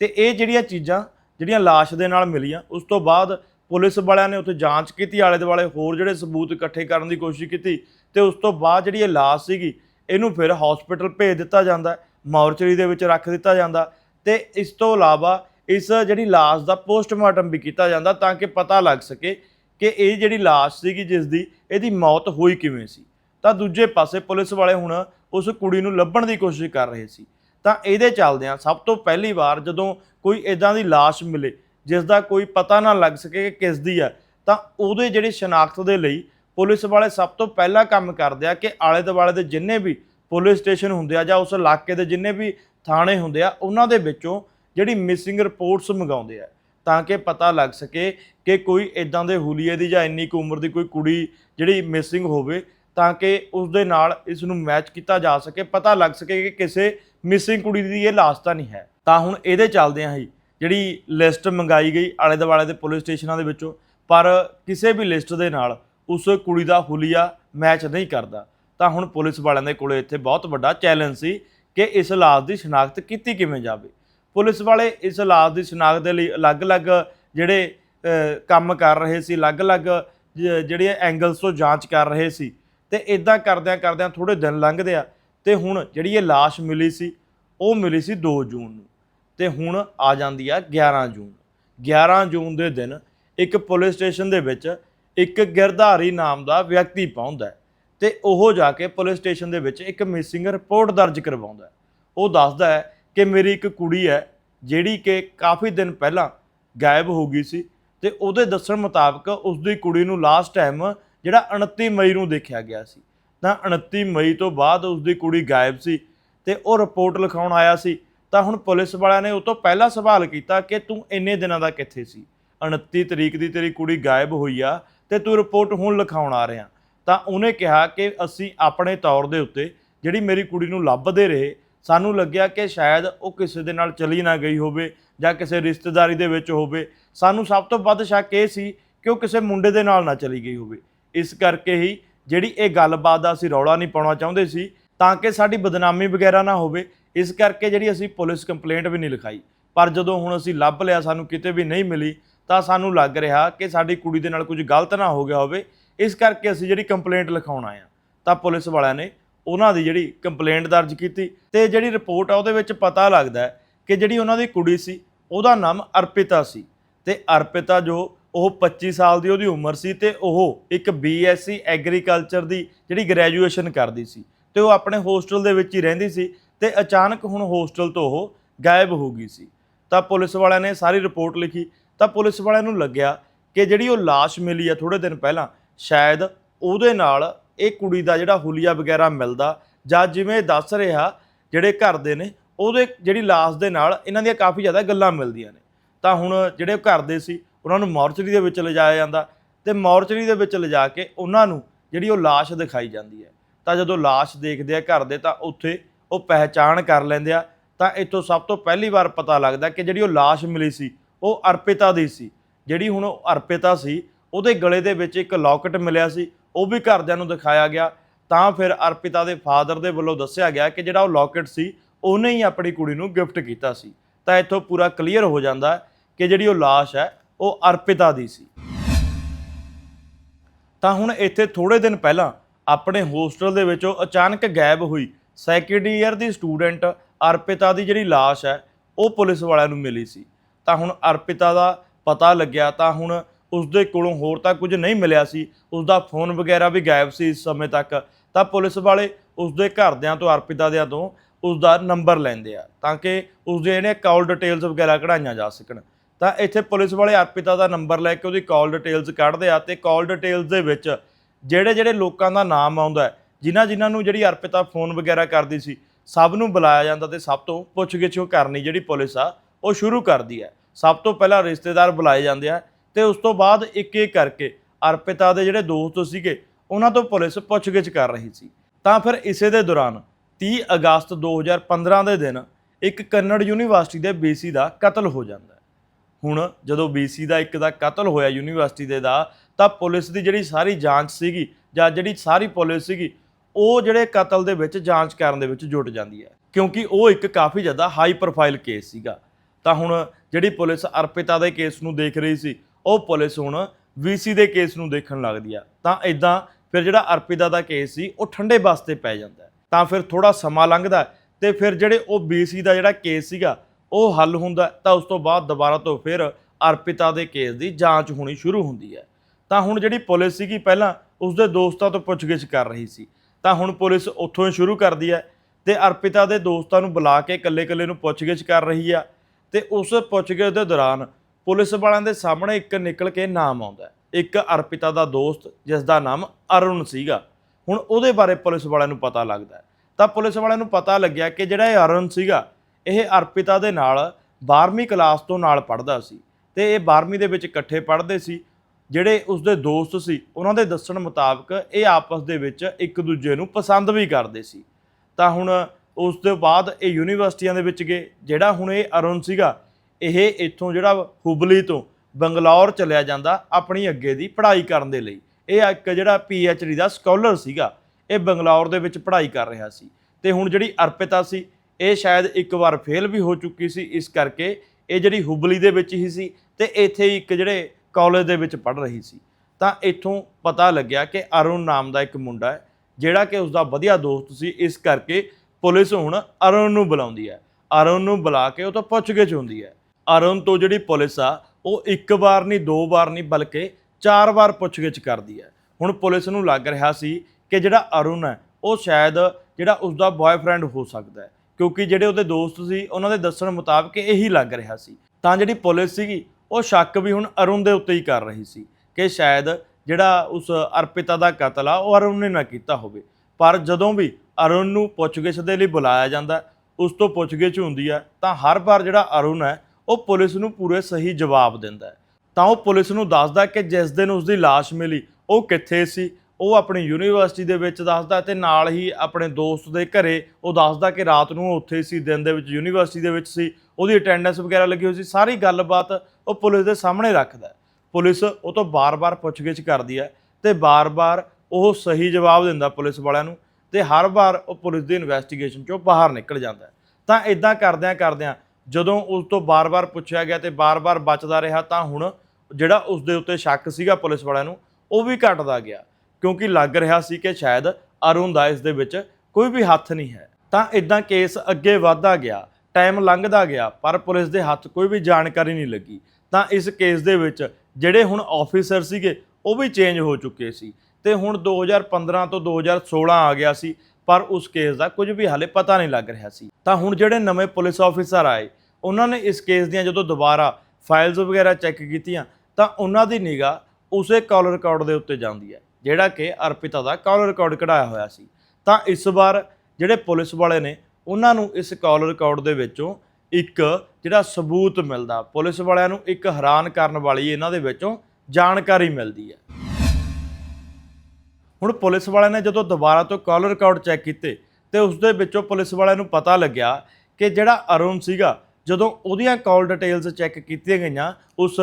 ਤੇ ਇਹ ਜਿਹੜੀਆਂ ਚੀਜ਼ਾਂ, ਜਿਹੜੀਆਂ ਲਾਸ਼ ਦੇ ਨਾਲ ਮਿਲੀਆਂ, ਉਸ ਤੋਂ ਬਾਅਦ ਪੁਲਿਸ ਵਾਲਿਆਂ ਨੇ ਉੱਥੇ ਜਾਂਚ ਕੀਤੀ, ਆਲੇ ਦੁਆਲੇ ਹੋਰ ਜਿਹੜੇ ਸਬੂਤ ਇਕੱਠੇ ਕਰਨ ਦੀ ਕੋਸ਼ਿਸ਼ ਕੀਤੀ, ਤੇ ਉਸ ਤੋਂ ਬਾਅਦ ਜਿਹੜੀ ਇਹ ਲਾਸ਼ ਸੀਗੀ, ਇਹਨੂੰ ਫਿਰ ਹਸਪੀਟਲ ਭੇਜ ਦਿੱਤਾ ਜਾਂਦਾ ਮੌਰਚਰੀ ਦੇ ਵਿੱਚ ਰੱਖ ਦਿੱਤਾ ਜਾਂਦਾ ਤੇ ਇਸ ਤੋਂ ਇਲਾਵਾ ਇਸ ਜਿਹੜੀ ਲਾਸ਼ ਦਾ ਪੋਸਟਮਾਰਟਮ ਵੀ ਕੀਤਾ ਜਾਂਦਾ ਤਾਂ ਕਿ ਪਤਾ ਲੱਗ ਸਕੇ ਕਿ ਇਹ ਜਿਹੜੀ ਲਾਸ਼ ਸੀਗੀ ਜਿਸ ਦੀ ਇਹਦੀ ਮੌਤ ਹੋਈ ਕਿਵੇਂ ਸੀ। ਤਾਂ ਦੂਜੇ ਪਾਸੇ ਪੁਲਿਸ ਵਾਲੇ ਹੁਣ ਉਸ ਕੁੜੀ ਨੂੰ ਲੱਭਣ ਦੀ ਕੋਸ਼ਿਸ਼ ਕਰ ਰਹੇ ਸੀ। ਤਾਂ ਇਹਦੇ ਚੱਲਦਿਆਂ ਸਭ ਤੋਂ ਪਹਿਲੀ ਵਾਰ ਜਦੋਂ ਕੋਈ ਇਦਾਂ ਦੀ ਲਾਸ਼ ਮਿਲੇ, ਜਿਸ ਦਾ ਕੋਈ ਪਤਾ ਨਾ ਲੱਗ ਸਕੇ ਕਿ ਕਿਸ ਦੀ ਹੈ ਤਾਂ ਉਹਦੇ ਜਿਹੜੀ ਸ਼ਨਾਖਤ ਦੇ ਲਈ ਪੁਲਿਸ ਵਾਲੇ ਸਭ ਤੋਂ ਪਹਿਲਾਂ ਕੰਮ ਕਰਦੇ ਆ ਕਿ ਆਲੇ ਦੁਆਲੇ ਦੇ ਜਿੰਨੇ ਵੀ ਪੁਲਿਸ ਸਟੇਸ਼ਨ ਹੁੰਦੇ ਆ ਜਾਂ ਉਸ ਇਲਾਕੇ ਦੇ ਜਿੰਨੇ ਵੀ ਥਾਣੇ ਹੁੰਦੇ ਆ, ਉਹਨਾਂ ਦੇ ਵਿੱਚੋਂ ਜਿਹੜੀ ਮਿਸਿੰਗ ਰਿਪੋਰਟਸ ਮੰਗਾਉਂਦੇ ਆ, ਤਾਂ ਕਿ ਪਤਾ ਲੱਗ ਸਕੇ ਕਿ ਕੋਈ ਇਦਾਂ ਦੇ ਹੁਲੀਏ ਦੀ ਜਾਂ ਇੰਨੀ ਕੁ ਉਮਰ ਦੀ ਕੋਈ ਕੁੜੀ ਜਿਹੜੀ ਮਿਸਿੰਗ ਹੋਵੇ, ਤਾਂ ਕਿ ਉਸ ਦੇ ਨਾਲ ਇਸ ਨੂੰ ਮੈਚ ਕੀਤਾ ਜਾ ਸਕੇ, ਪਤਾ ਲੱਗ ਸਕੇ ਕਿ ਕਿਸੇ ਮਿਸਿੰਗ ਕੁੜੀ ਦੀ ਇਹ ਲਾਸ਼ ਤਾਂ ਨਹੀਂ ਹੈ। ਤਾਂ ਹੁਣ ਇਹਦੇ ਚੱਲਦਿਆਂ ਹੀ ਜਿਹੜੀ ਲਿਸਟ ਮੰਗਾਈ ਗਈ ਆਲੇ ਦੁਆਲੇ ਦੇ ਪੁਲਿਸ ਸਟੇਸ਼ਨਾਂ ਦੇ ਵਿੱਚੋਂ, ਪਰ ਕਿਸੇ ਵੀ ਲਿਸਟ ਦੇ ਨਾਲ ਉਸ ਕੁੜੀ ਦਾ ਹੁਲੀਆ ਮੈਚ ਨਹੀਂ ਕਰਦਾ। ਤਾਂ ਹੁਣ ਪੁਲਿਸ ਵਾਲਿਆਂ ਦੇ ਕੋਲੇ ਇੱਥੇ ਬਹੁਤ ਵੱਡਾ ਚੈਲੰਜ ਸੀ ਕਿ ਇਸ ਲਾਸ਼ ਦੀ ਸ਼ਨਾਖਤ ਕੀਤੀ ਕਿਵੇਂ ਜਾਵੇ। ਪੁਲਿਸ ਵਾਲੇ ਇਸ ਲਾਸ਼ ਦੀ ਸ਼ਨਾਖਤ ਦੇ ਲਈ ਅਲੱਗ-ਅਲੱਗ ਜਿਹੜੇ ਕੰਮ ਕਰ ਰਹੇ ਸੀ, ਅਲੱਗ-ਅਲੱਗ, ਜ- ਜਿਹੜੇ ਐਂਗਲਸ ਤੋਂ ਜਾਂਚ ਕਰ ਰਹੇ ਸੀ। ਤੇ ਇਦਾਂ ਕਰਦਿਆਂ ਕਰਦਿਆਂ ਥੋੜੇ ਦਿਨ ਲੰਘਦੇ ਆ ਤੇ ਹੁਣ ਜਿਹੜੀ ਇਹ ਲਾਸ਼ ਮਿਲੀ ਸੀ, ਉਹ ਮਿਲੀ ਸੀ 2 ਜੂਨ ਨੂੰ। ਤੇ ਹੁਣ ਆ ਜਾਂਦੀ ਆ 11 ਜੂਨ। 11 ਜੂਨ ਦੇ ਦਿਨ ਇੱਕ ਪੁਲਿਸ ਸਟੇਸ਼ਨ ਦੇ ਵਿੱਚ ਇੱਕ ਗਿਰਧਾਰੀ ਨਾਮ ਦਾ ਵਿਅਕਤੀ ਪਹੁੰਚਦਾ ਹੈ ਤੇ ਉਹ ਜਾ ਕੇ ਪੁਲਿਸ ਸਟੇਸ਼ਨ ਦੇ ਵਿੱਚ ਇੱਕ ਮਿਸਿੰਗ ਰਿਪੋਰਟ ਦਰਜ ਕਰਵਾਉਂਦਾ ਉਹ ਦੱਸਦਾ ਹੈ ਕਿ ਮੇਰੀ ਇੱਕ ਕੁੜੀ ਹੈ, ਜਿਹੜੀ ਕਿ ਕਾਫੀ ਦਿਨ ਪਹਿਲਾਂ ਗਾਇਬ ਹੋ ਗਈ ਸੀ ਤੇ ਉਹਦੇ ਦੱਸਣ ਮੁਤਾਬਕ ਉਸ ਦੀ ਕੁੜੀ ਨੂੰ ਲਾਸਟ ਟਾਈਮ ਜਿਹੜਾ 29 ਮਈ ਨੂੰ ਦੇਖਿਆ ਗਿਆ ਸੀ। ਤਾਂ 29 ਮਈ ਤੋਂ ਬਾਅਦ ਉਸ ਦੀ ਕੁੜੀ ਗਾਇਬ ਸੀ ਤੇ ਉਹ ਰਿਪੋਰਟ ਲਿਖਾਉਣ ਆਇਆ ਸੀ। ਤਾਂ ਹੁਣ ਪੁਲਿਸ ਵਾਲਿਆਂ ਨੇ ਉਹ ਤੋਂ ਪਹਿਲਾਂ ਸਵਾਲ ਕੀਤਾ ਕਿ ਤੂੰ ਇੰਨੇ ਦਿਨਾਂ ਦਾ ਕਿੱਥੇ ਸੀ? 29 ਤਰੀਕ ਦੀ ਤੇਰੀ ਕੁੜੀ ਗਾਇਬ ਹੋਈ ਆ ਤੇ ਤੂੰ ਰਿਪੋਰਟ ਹੁਣ ਲਿਖਾਉਣ ਆ ਰਿਹਾ। ਤਾਂ ਉਹਨੇ ਕਿਹਾ ਕਿ ਅਸੀਂ ਆਪਣੇ ਤੌਰ ਦੇ ਉੱਤੇ ਜਿਹੜੀ ਮੇਰੀ ਕੁੜੀ ਨੂੰ ਲੱਭਦੇ ਰਹੇ ਸਾਨੂੰ ਲੱਗਿਆ ਕਿ ਸ਼ਾਇਦ ਉਹ ਕਿਸੇ ਦੇ ਨਾਲ ਚਲੀ ਨਾ ਗਈ ਹੋਵੇ ਜਾਂ ਕਿਸੇ ਰਿਸ਼ਤੇਦਾਰੀ ਦੇ ਵਿੱਚ ਹੋਵੇ। ਸਾਨੂੰ ਸਭ ਤੋਂ ਵੱਧ ਸ਼ੱਕ ਇਹ ਸੀ ਕਿ ਉਹ ਕਿਸੇ ਮੁੰਡੇ ਦੇ ਨਾਲ ਨਾ ਚਲੀ ਗਈ ਹੋਵੇ। ਇਸ ਕਰਕੇ ਹੀ ਜਿਹੜੀ ਇਹ ਗੱਲਬਾਤ ਦਾ ਅਸੀਂ ਰੌਲਾ ਨਹੀਂ ਪਾਉਣਾ ਚਾਹੁੰਦੇ ਸੀ, ਤਾਂ ਕਿ ਸਾਡੀ ਬਦਨਾਮੀ ਵਗੈਰਾ ਨਾ ਹੋਵੇ। ਇਸ ਕਰਕੇ ਜਿਹੜੀ ਅਸੀਂ ਪੁਲਿਸ ਕੰਪਲੇਂਟ ਵੀ ਨਹੀਂ ਲਿਖਾਈ। ਪਰ ਜਦੋਂ ਹੁਣ ਅਸੀਂ ਲੱਭ ਲਿਆ, ਸਾਨੂੰ ਕਿਤੇ ਵੀ ਨਹੀਂ ਮਿਲੀ, ਤਾਂ ਸਾਨੂੰ ਲੱਗ ਰਿਹਾ ਕਿ ਸਾਡੀ ਕੁੜੀ ਦੇ ਨਾਲ ਕੁਝ ਗਲਤ ਨਾ ਹੋ ਗਿਆ ਹੋਵੇ। ਇਸ ਕਰਕੇ ਅਸੀਂ ਜਿਹੜੀ ਕੰਪਲੇਂਟ ਲਿਖਾਉਣ ਆਏ ਹਾਂ, ਤਾਂ ਪੁਲਿਸ ਵਾਲਿਆਂ ਨੇ ਉਹਨਾਂ ਦੀ ਜਿਹੜੀ ਕੰਪਲੇਂਟ ਦਰਜ ਕੀਤੀ ਤੇ ਜਿਹੜੀ ਰਿਪੋਰਟ ਆ ਉਹਦੇ ਵਿੱਚ ਪਤਾ ਲੱਗਦਾ ਕਿ ਜਿਹੜੀ ਉਹਨਾਂ ਦੀ ਕੁੜੀ ਸੀ, ਉਹਦਾ ਨਾਮ ਅਰਪਿਤਾ ਸੀ ਤੇ ਅਰਪਿਤਾ ਜੋ ਉਹ 25 ਸਾਲ ਦੀ ਉਹਦੀ ਉਮਰ ਸੀ ਤੇ ਉਹ ਇੱਕ ਬੀਐਸਸੀ ਐਗਰੀਕਲਚਰ ਦੀ ਜਿਹੜੀ ਗ੍ਰੈਜੂਏਸ਼ਨ ਕਰਦੀ ਸੀ ਤੇ ਉਹ ਆਪਣੇ ਹੋਸਟਲ ਦੇ ਵਿੱਚ ਹੀ ਰਹਿੰਦੀ ਸੀ ਤੇ ਅਚਾਨਕ ਹੁਣ ਹੋਸਟਲ ਤੋਂ ਉਹ ਗਾਇਬ ਹੋ ਗਈ ਸੀ। ਤਾਂ ਪੁਲਿਸ ਵਾਲਿਆਂ ਨੇ ਸਾਰੀ ਰਿਪੋਰਟ ਲਿਖੀ, ਤਾਂ ਪੁਲਿਸ ਵਾਲਿਆਂ ਨੂੰ ਲੱਗਿਆ ਕਿ ਜਿਹੜੀ ਉਹ ਲਾਸ਼ ਮਿਲੀ ਆ ਥੋੜੇ ਦਿਨ ਪਹਿਲਾਂ, ਸ਼ਾਇਦ ਉਹਦੇ ਨਾਲ ਇਹ ਕੁੜੀ ਦਾ ਜਿਹੜਾ ਹੁਲੀਆ ਵਗੈਰਾ ਮਿਲਦਾ ਜਾਂ ਜਿਵੇਂ ਦੱਸ ਰਿਹਾ ਜਿਹੜੇ ਘਰ ਦੇ ਨੇ, ਉਹਦੇ ਜਿਹੜੀ ਲਾਸ਼ ਦੇ ਨਾਲ ਇਹਨਾਂ ਦੀਆਂ ਕਾਫੀ ਜ਼ਿਆਦਾ ਗੱਲਾਂ ਮਿਲਦੀਆਂ ਨੇ। ਤਾਂ ਹੁਣ ਜਿਹੜੇ ਘਰ ਦੇ ਸੀ, ਉਹਨਾਂ ਨੂੰ ਮੋਰਚਰੀ ਦੇ ਵਿੱਚ ਲਿਜਾਇਆ ਜਾਂਦਾ ਤੇ ਮੋਰਚਰੀ ਦੇ ਵਿੱਚ ਲਿਜਾ ਕੇ ਉਹਨਾਂ ਨੂੰ ਜਿਹੜੀ ਉਹ ਲਾਸ਼ ਦਿਖਾਈ ਜਾਂਦੀ ਹੈ। ਤਾਂ ਜਦੋਂ ਲਾਸ਼ ਦੇਖਦੇ ਆ ਘਰ ਦੇ, ਤਾਂ ਉੱਥੇ ਉਹ ਪਹਿਚਾਣ ਕਰ ਲੈਂਦੇ ਆ। ਤਾਂ ਇੱਥੋਂ ਸਭ ਤੋਂ ਪਹਿਲੀ ਵਾਰ ਪਤਾ ਲੱਗਦਾ ਕਿ ਜਿਹੜੀ ਉਹ ਲਾਸ਼ ਮਿਲੀ ਸੀ, ਉਹ ਅਰਪਿਤਾ ਦੀ ਸੀ। ਜਿਹੜੀ ਹੁਣ ਉਹ ਅਰਪਿਤਾ ਸੀ, ਉਹਦੇ ਗਲੇ ਦੇ ਵਿੱਚ ਇੱਕ ਲੌਕਟ ਮਿਲਿਆ ਸੀ। ਉਹ ਵੀ ਘਰਦਿਆਂ ਨੂੰ ਦਿਖਾਇਆ ਗਿਆ। ਤਾਂ ਫਿਰ ਅਰਪਿਤਾ ਦੇ ਫਾਦਰ ਦੇ ਵੱਲੋਂ ਦੱਸਿਆ ਗਿਆ ਕਿ ਜਿਹੜਾ ਉਹ ਲੌਕਟ ਸੀ, ਉਹਨੇ ਹੀ ਆਪਣੀ ਕੁੜੀ ਨੂੰ ਗਿਫਟ ਕੀਤਾ ਸੀ। ਤਾਂ ਇੱਥੋਂ ਪੂਰਾ ਕਲੀਅਰ ਹੋ ਜਾਂਦਾ ਕਿ ਜਿਹੜੀ ਉਹ ਲਾਸ਼ ਹੈ, ਉਹ ਅਰਪਿਤਾ ਦੀ ਸੀ। ਤਾਂ ਹੁਣ ਇੱਥੇ ਥੋੜੇ ਦਿਨ ਪਹਿਲਾਂ ਆਪਣੇ ਹੋਸਟਲ ਦੇ ਵਿੱਚੋਂ ਅਚਾਨਕ ਗਾਇਬ ਹੋਈ ਸੈਕਿੰਡ ਈਅਰ ਦੀ ਸਟੂਡੈਂਟ ਅਰਪਿਤਾ ਦੀ ਜਿਹੜੀ ਲਾਸ਼ ਹੈ, ਉਹ ਪੁਲਿਸ ਵਾਲਿਆਂ ਨੂੰ ਮਿਲੀ ਸੀ। ਤਾਂ ਹੁਣ ਅਰਪਿਤਾ ਦਾ ਪਤਾ ਲੱਗਿਆ, ਤਾਂ ਹੁਣ ਉਸ ਦੇ ਕੋਲੋਂ ਹੋਰ ਤਾਂ ਕੁਝ ਨਹੀਂ ਮਿਲਿਆ ਸੀ। ਉਸ ਦਾ ਫੋਨ ਵਗੈਰਾ ਵੀ ਗਾਇਬ ਸੀ ਇਸ ਸਮੇਂ ਤੱਕ। ਤਾਂ ਪੁਲਿਸ ਵਾਲੇ ਉਸ ਦੇ ਘਰਦਿਆਂ ਤੋਂ ਅਰਪਿਤਾ ਦਿਆਂ ਤੋਂ ਉਸ ਦਾ ਨੰਬਰ ਲੈਂਦੇ ਆ ਤਾਂ ਕਿ ਉਸ ਦੇ ਜਿਹੜੇ ਕਾਲ ਡਿਟੇਲਸ ਵਗੈਰਾ ਕਢਾਈਆਂ ਜਾ ਸਕਣ। ਤਾਂ ਇੱਥੇ ਪੁਲਿਸ ਵਾਲੇ ਅਰਪਿਤਾ ਦਾ ਨੰਬਰ ਲੈ ਕੇ ਉਹਦੀ ਕਾਲ ਡਿਟੇਲਸ ਕੱਢਦੇ ਆ ਤੇ ਕਾਲ ਡਿਟੇਲਸ ਦੇ ਵਿੱਚ ਜਿਹੜੇ ਜਿਹੜੇ ਲੋਕਾਂ ਦਾ ਨਾਮ ਆਉਂਦਾ ਜਿਨ੍ਹਾਂ ਜਿਨ੍ਹਾਂ ਨੂੰ ਜਿਹੜੀ ਅਰਪਿਤਾ ਫੋਨ ਵਗੈਰਾ ਕਰਦੀ ਸੀ, ਸਭ ਨੂੰ ਬੁਲਾਇਆ ਜਾਂਦਾ ਤੇ ਸਭ ਤੋਂ ਪੁੱਛਗਿੱਛ ਕਰਨੀ ਜਿਹੜੀ ਪੁਲਿਸ ਆ, ਉਹ ਸ਼ੁਰੂ ਕਰਦੀ ਹੈ। ਸਭ ਤੋਂ ਪਹਿਲਾਂ ਰਿਸ਼ਤੇਦਾਰ ਬੁਲਾਏ ਜਾਂਦੇ ਆ ਤੇ ਉਸ ਤੋਂ ਬਾਅਦ ਇੱਕ ਇੱਕ ਕਰਕੇ ਅਰਪਿਤਾ ਦੇ ਜਿਹੜੇ ਦੋਸਤ ਸੀਗੇ, ਉਹਨਾਂ ਤੋਂ ਪੁਲਿਸ ਪੁੱਛਗਿੱਛ ਕਰ ਰਹੀ ਸੀ। ਤਾਂ ਫਿਰ ਇਸੇ ਦੇ ਦੌਰਾਨ 30 ਅਗਸਤ 2015 ਦੇ ਦਿਨ ਇੱਕ ਕੰਨੜ ਯੂਨੀਵਰਸਿਟੀ ਦੇ ਬੀਸੀ ਦਾ ਕਤਲ ਹੋ ਜਾਂਦਾ ਹੁਣ ਜਦੋਂ ਬੀਸੀ ਦਾ ਇੱਕ ਦਾ ਕਤਲ ਹੋਇਆ ਯੂਨੀਵਰਸਿਟੀ ਦੇ ਦਾ, ਤਾਂ ਪੁਲਿਸ ਦੀ ਜਿਹੜੀ ਸਾਰੀ ਜਾਂਚ ਸੀਗੀ ਜਾਂ ਜਿਹੜੀ ਸਾਰੀ ਪੁਲਿਸ ਸੀਗੀ, ਉਹ ਜਿਹੜੇ ਕਤਲ ਦੇ ਵਿੱਚ ਜਾਂਚ ਕਰਨ ਦੇ ਵਿੱਚ ਜੁਟ ਜਾਂਦੀ ਹੈ। ਕਿਉਂਕਿ ਉਹ ਇੱਕ ਕਾਫੀ ਜ਼ਿਆਦਾ ਹਾਈ ਪ੍ਰੋਫਾਈਲ ਕੇਸ ਸੀਗਾ। ਤਾਂ ਹੁਣ ਜਿਹੜੀ ਪੁਲਿਸ ਅਰਪਿਤਾ ਦੇ ਕੇਸ ਨੂੰ ਦੇਖ ਰਹੀ ਸੀ ਉਹ ਪੁਲਿਸ ਹੁਣ ਵੀਸੀ ਦੇ ਕੇਸ ਨੂੰ ਦੇਖਣ ਲੱਗਦੀ ਆ। ਤਾਂ ਇਦਾਂ ਫਿਰ ਜਿਹੜਾ ਅਰਪਿਤਾ ਦਾ ਕੇਸ ਸੀ, ਉਹ ਠੰਡੇ ਵਾਸਤੇ ਪੈ ਜਾਂਦਾ। ਤਾਂ ਫਿਰ ਥੋੜਾ ਸਮਾਂ ਲੰਘਦਾ ਹੈ ਤੇ ਫਿਰ ਜਿਹੜੇ ਉਹ ਬੀਸੀ ਦਾ ਜਿਹੜਾ ਕੇਸ ਸੀਗਾ, ਉਹ ਹੱਲ ਹੁੰਦਾ ਤਾਂ ਉਸ ਤੋਂ ਬਾਅਦ ਦੁਬਾਰਾ ਤੋਂ ਫਿਰ ਅਰਪਿਤਾ ਦੇ ਕੇਸ ਦੀ ਜਾਂਚ ਹੋਣੀ ਸ਼ੁਰੂ ਹੁੰਦੀ ਹੈ। ਤਾਂ ਹੁਣ ਜਿਹੜੀ ਪੁਲਿਸ ਸੀਗੀ ਪਹਿਲਾਂ ਉਸਦੇ ਦੋਸਤਾਂ ਤੋਂ ਪੁੱਛਗਿੱਛ ਕਰ ਰਹੀ ਸੀ। ਤਾਂ ਹੁਣ ਪੁਲਿਸ ਉੱਥੋਂ ਹੀ ਸ਼ੁਰੂ ਕਰਦੀ ਹੈ ਤੇ ਅਰਪਿਤਾ ਦੇ ਦੋਸਤਾਂ ਨੂੰ ਬੁਲਾ ਕੇ ਇਕੱਲੇ-ਇਕੱਲੇ ਨੂੰ ਪੁੱਛਗਿੱਛ ਕਰ ਰਹੀ ਆ। ਤੇ ਉਸ ਪੁੱਛਗਿੱਛ ਦੇ ਦੌਰਾਨ ਪੁਲਿਸ ਵਾਲਿਆਂ ਦੇ ਸਾਹਮਣੇ ਇੱਕ ਨਿਕਲ ਕੇ ਨਾਮ ਆਉਂਦਾ ਇੱਕ ਅਰਪਿਤਾ ਦਾ ਦੋਸਤ, ਜਿਸ ਦਾ ਨਾਮ ਅਰੁਣ ਸੀਗਾ। ਹੁਣ ਉਹਦੇ ਬਾਰੇ ਪੁਲਿਸ ਵਾਲਿਆਂ ਨੂੰ ਪਤਾ ਲੱਗਦਾ ਤਾਂ ਪੁਲਿਸ ਵਾਲਿਆਂ ਨੂੰ ਪਤਾ ਲੱਗਿਆ ਕਿ ਜਿਹੜਾ ਇਹ ਅਰੁਣ ਸੀਗਾ, ਇਹ ਅਰਪਿਤਾ ਦੇ ਨਾਲ 12ਵੀਂ ਕਲਾਸ ਤੋਂ ਨਾਲ ਪੜ੍ਹਦਾ ਸੀ ਤੇ ਇਹ 12ਵੀਂ ਦੇ ਵਿੱਚ ਇਕੱਠੇ ਪੜ੍ਹਦੇ ਸੀ। ਜਿਹੜੇ ਉਸਦੇ ਦੋਸਤ ਸੀ, ਉਹਨਾਂ ਦੇ ਦੱਸਣ ਮੁਤਾਬਕ ਇਹ ਆਪਸ ਦੇ ਵਿੱਚ ਇੱਕ ਦੂਜੇ ਨੂੰ ਪਸੰਦ ਵੀ ਕਰਦੇ ਸੀ। ਤਾਂ ਹੁਣ ਉਸ ਤੋਂ ਬਾਅਦ ਇਹ ਯੂਨੀਵਰਸਿਟੀਆਂ ਦੇ ਵਿੱਚ ਗਏ, ਜਿਹੜਾ ਹੁਣ ਇਹ ਅਰੁਣ ਸੀਗਾ ਇਹ ਇੱਥੋਂ ਜਿਹੜਾ ਹੁਬਲੀ ਤੋਂ ਬੰਗਲੌਰ ਚਲਿਆ ਜਾਂਦਾ ਆਪਣੀ ਅੱਗੇ ਦੀ ਪੜ੍ਹਾਈ ਕਰਨ ਦੇ ਲਈ। ਇਹ ਇੱਕ ਜਿਹੜਾ ਡੀ ਦਾ ਸਕਾਲਰ ਸੀਗਾ, ਇਹ ਬੰਗਲੌਰ ਦੇ ਵਿੱਚ ਪੜ੍ਹਾਈ ਕਰ ਰਿਹਾ ਸੀ। ਤੇ ਹੁਣ ਜਿਹੜੀ ਅਰਪਿਤਾ ਸੀ, ਇਹ ਸ਼ਾਇਦ ਇੱਕ ਵਾਰ ਫੇਲ ਵੀ ਹੋ ਚੁੱਕੀ ਸੀ, ਇਸ ਕਰਕੇ ਇਹ ਜਿਹੜੀ ਹੁਬਲੀ ਦੇ ਵਿੱਚ ਹੀ ਸੀ ਤੇ ਇੱਥੇ ਹੀ ਇੱਕ ਜਿਹੜੇ ਕਾਲਜ ਦੇ ਵਿੱਚ ਪੜ੍ਹ ਰਹੀ ਸੀ। ਤਾਂ ਇੱਥੋਂ ਪਤਾ ਲੱਗਿਆ ਕਿ ਅਰੁਣ ਨਾਮ ਦਾ ਇੱਕ ਮੁੰਡਾ ਹੈ, ਜਿਹੜਾ ਕਿ ਉਸਦਾ ਵਧੀਆ ਦੋਸਤ ਸੀ, ਇਸ ਕਰਕੇ ਪੁਲਿਸ ਹੁਣ ਅਰੁਣ ਨੂੰ ਬੁਲਾਉਂਦੀ ਹੈ। ਅਰੁਣ ਨੂੰ ਬੁਲਾ ਕੇ ਉਹ ਤੋਂ ਪੁੱਛਗਿੱਛ ਹੁੰਦੀ ਹੈ। ਅਰੁਣ ਤੋਂ ਜਿਹੜੀ ਪੁਲਿਸ ਆ, ਉਹ ਇੱਕ ਵਾਰ ਨਹੀਂ, ਦੋ ਵਾਰ ਨਹੀਂ, ਬਲਕਿ ਚਾਰ ਵਾਰ ਪੁੱਛਗਿੱਛ ਕਰਦੀ ਹੈ। ਹੁਣ ਪੁਲਿਸ ਨੂੰ ਲੱਗ ਰਿਹਾ ਸੀ ਕਿ ਜਿਹੜਾ ਅਰੁਣ ਹੈ, ਉਹ ਸ਼ਾਇਦ ਜਿਹੜਾ ਉਸਦਾ ਬॉयਫ੍ਰੈਂਡ ਹੋ ਸਕਦਾ ਹੈ। ਕਿਉਂਕਿ ਜਿਹੜੇ ਉਹਦੇ ਦੋਸਤ ਸੀ, ਉਹਨਾਂ ਦੇ ਦੱਸਣ ਮੁਤਾਬਕ ਇਹੀ ਲੱਗ ਰਿਹਾ ਸੀ। ਤਾਂ ਜਿਹੜੀ ਪੁਲਿਸ ਸੀਗੀ, ਉਹ ਸ਼ੱਕ ਵੀ ਹੁਣ ਅਰੁਣ ਦੇ ਉੱਤੇ ਹੀ ਕਰ ਰਹੀ ਸੀ ਕਿ ਸ਼ਾਇਦ ਜਿਹੜਾ ਉਸ ਅਰਪਿਤਾ ਦਾ ਕਤਲ ਆ, ਉਹ ਅਰੁਣ ਨੇ ਨਾ ਕੀਤਾ ਹੋਵੇ। ਪਰ ਜਦੋਂ ਵੀ ਅਰੁਣ ਨੂੰ ਪੁੱਛਗਿੱਛ ਦੇ ਲਈ ਬੁਲਾਇਆ ਜਾਂਦਾ, ਉਸ ਤੋਂ ਪੁੱਛਗਿੱਛ ਹੁੰਦੀ ਹੈ, ਤਾਂ ਹਰ ਵਾਰ ਜਿਹੜਾ ਅਰੁਣ ਹੈ ਉਹ ਪੁਲਿਸ ਨੂੰ ਪੂਰੇ ਸਹੀ ਜਵਾਬ ਦਿੰਦਾ ਹੈ। ਤਾਂ ਉਹ ਪੁਲਿਸ ਨੂੰ ਦੱਸਦਾ ਕਿ ਜਿਸ ਦਿਨ ਉਸ ਦੀ ਲਾਸ਼ ਮਿਲੀ, ਉਹ ਕਿੱਥੇ ਸੀ? ਉਹ ਆਪਣੀ ਯੂਨੀਵਰਸਿਟੀ ਦੇ ਵਿੱਚ ਦੱਸਦਾ ਤੇ ਨਾਲ ਹੀ ਆਪਣੇ ਦੋਸਤ ਦੇ ਘਰੇ ਉਹ ਦੱਸਦਾ ਕਿ ਰਾਤ ਨੂੰ ਉੱਥੇ ਸੀ, ਦਿਨ ਦੇ ਵਿੱਚ ਯੂਨੀਵਰਸਿਟੀ ਦੇ ਵਿੱਚ ਸੀ, ਉਹਦੀ ਅਟੈਂਡੈਂਸ ਵਗੈਰਾ ਲੱਗੀ ਹੋਈ ਸੀ, ਸਾਰੀ ਗੱਲਬਾਤ ਉਹ ਪੁਲਿਸ ਦੇ ਸਾਹਮਣੇ ਰੱਖਦਾ ਪੁਲਿਸ ਉਹ ਤੋਂ ਬਾਰ-ਬਾਰ ਪੁੱਛਗਿੱਛ ਕਰਦੀ ਹੈ ਤੇ ਬਾਰ-ਬਾਰ ਉਹ ਸਹੀ ਜਵਾਬ ਦਿੰਦਾ ਪੁਲਿਸ ਵਾਲਿਆਂ ਨੂੰ ਤੇ ਹਰ ਵਾਰ ਉਹ ਪੁਲਿਸ ਦੀ ਇਨਵੈਸਟੀਗੇਸ਼ਨ ਚੋਂ ਬਾਹਰ ਨਿਕਲ ਜਾਂਦਾ ਤਾਂ ਇਦਾਂ ਕਰਦਿਆਂ ਕਰਦਿਆਂ ਜਦੋਂ ਉਸ ਤੋਂ ਬਾਰ-ਬਾਰ ਪੁੱਛਿਆ ਗਿਆ ਤੇ ਬਾਰ-ਬਾਰ ਬਚਦਾ ਰਿਹਾ ਤਾਂ ਹੁਣ ਜਿਹੜਾ ਉਸ ਦੇ ਉੱਤੇ ਸ਼ੱਕ ਸੀਗਾ ਪੁਲਿਸ ਵਾਲਿਆਂ ਨੂੰ, ਉਹ ਵੀ ਘਟਦਾ ਗਿਆ। ਕਿਉਂਕਿ ਲੱਗ ਰਿਹਾ ਸੀ ਕਿ ਸ਼ਾਇਦ ਅਰੁਣ ਦਾ ਇਸ ਦੇ ਵਿੱਚ ਕੋਈ ਵੀ ਹੱਥ ਨਹੀਂ ਹੈ। ਤਾਂ ਇਦਾਂ ਕੇਸ ਅੱਗੇ ਵਧਦਾ ਗਿਆ, ਟਾਈਮ ਲੰਘਦਾ ਗਿਆ, ਪਰ ਪੁਲਿਸ ਦੇ ਹੱਥ ਕੋਈ ਵੀ ਜਾਣਕਾਰੀ ਨਹੀਂ ਲੱਗੀ। ਤਾਂ ਇਸ ਕੇਸ ਦੇ ਵਿੱਚ ਜਿਹੜੇ ਹੁਣ ਆਫੀਸਰ ਸੀਗੇ, ਉਹ ਵੀ ਚੇਂਜ ਹੋ ਚੁੱਕੇ ਸੀ। ਤੇ ਹੁਣ 2015 ਤੋਂ 2016 ਆ ਗਿਆ ਸੀ ਪਰ ਉਸ ਕੇਸ ਦਾ ਕੁਝ ਵੀ ਹਾਲੇ ਪਤਾ ਨਹੀਂ ਲੱਗ ਰਿਹਾ ਸੀ। ਤਾਂ ਹੁਣ ਜਿਹੜੇ ਨਵੇਂ ਪੁਲਿਸ ਆਫੀਸਰ ਆਏ, ਉਹਨਾਂ ਨੇ ਇਸ ਕੇਸ ਦੀਆਂ ਜਦੋਂ ਦੁਬਾਰਾ ਫਾਈਲਸ ਵਗੈਰਾ ਚੈੱਕ ਕੀਤੀਆਂ, ਤਾਂ ਉਹਨਾਂ ਦੀ ਨਿਗਾਹ ਉਸੇ ਕਾਲ ਰਿਕਾਰਡ ਦੇ ਉੱਤੇ ਜਾਂਦੀ ਹੈ, ਜਿਹੜਾ ਕਿ ਅਰਪਿਤਾ ਦਾ ਕਾਲ ਰਿਕਾਰਡ ਕਢਾਇਆ ਹੋਇਆ ਸੀ। ਤਾਂ ਇਸ ਵਾਰ ਜਿਹੜੇ ਪੁਲਿਸ ਵਾਲੇ ਨੇ, ਉਹਨਾਂ ਨੂੰ ਇਸ ਕਾਲ ਰਿਕਾਰਡ ਦੇ ਵਿੱਚੋਂ ਇੱਕ ਜਿਹੜਾ ਸਬੂਤ ਮਿਲਦਾ, ਪੁਲਿਸ ਵਾਲਿਆਂ ਨੂੰ ਇੱਕ ਹੈਰਾਨ ਕਰਨ ਵਾਲੀ ਇਹਨਾਂ ਦੇ ਵਿੱਚੋਂ ਜਾਣਕਾਰੀ ਮਿਲਦੀ ਹੈ। ਹੁਣ ਪੁਲਿਸ ਵਾਲਿਆਂ ਨੇ ਜਦੋਂ ਦੁਬਾਰਾ ਤੋਂ ਕਾਲ ਰਿਕਾਰਡ ਚੈੱਕ ਕੀਤੇ ਤੇ ਉਸ ਦੇ ਵਿੱਚੋਂ ਪੁਲਿਸ ਵਾਲਿਆਂ ਨੂੰ ਪਤਾ ਲੱਗਿਆ ਕਿ ਜਿਹੜਾ ਅਰੁਣ ਸੀਗਾ, ਜਦੋਂ ਉਹਦੀਆਂ ਕਾਲ ਡਿਟੇਲਸ ਚੈੱਕ ਕੀਤੀਆਂ ਗਈਆਂ, ਉਸ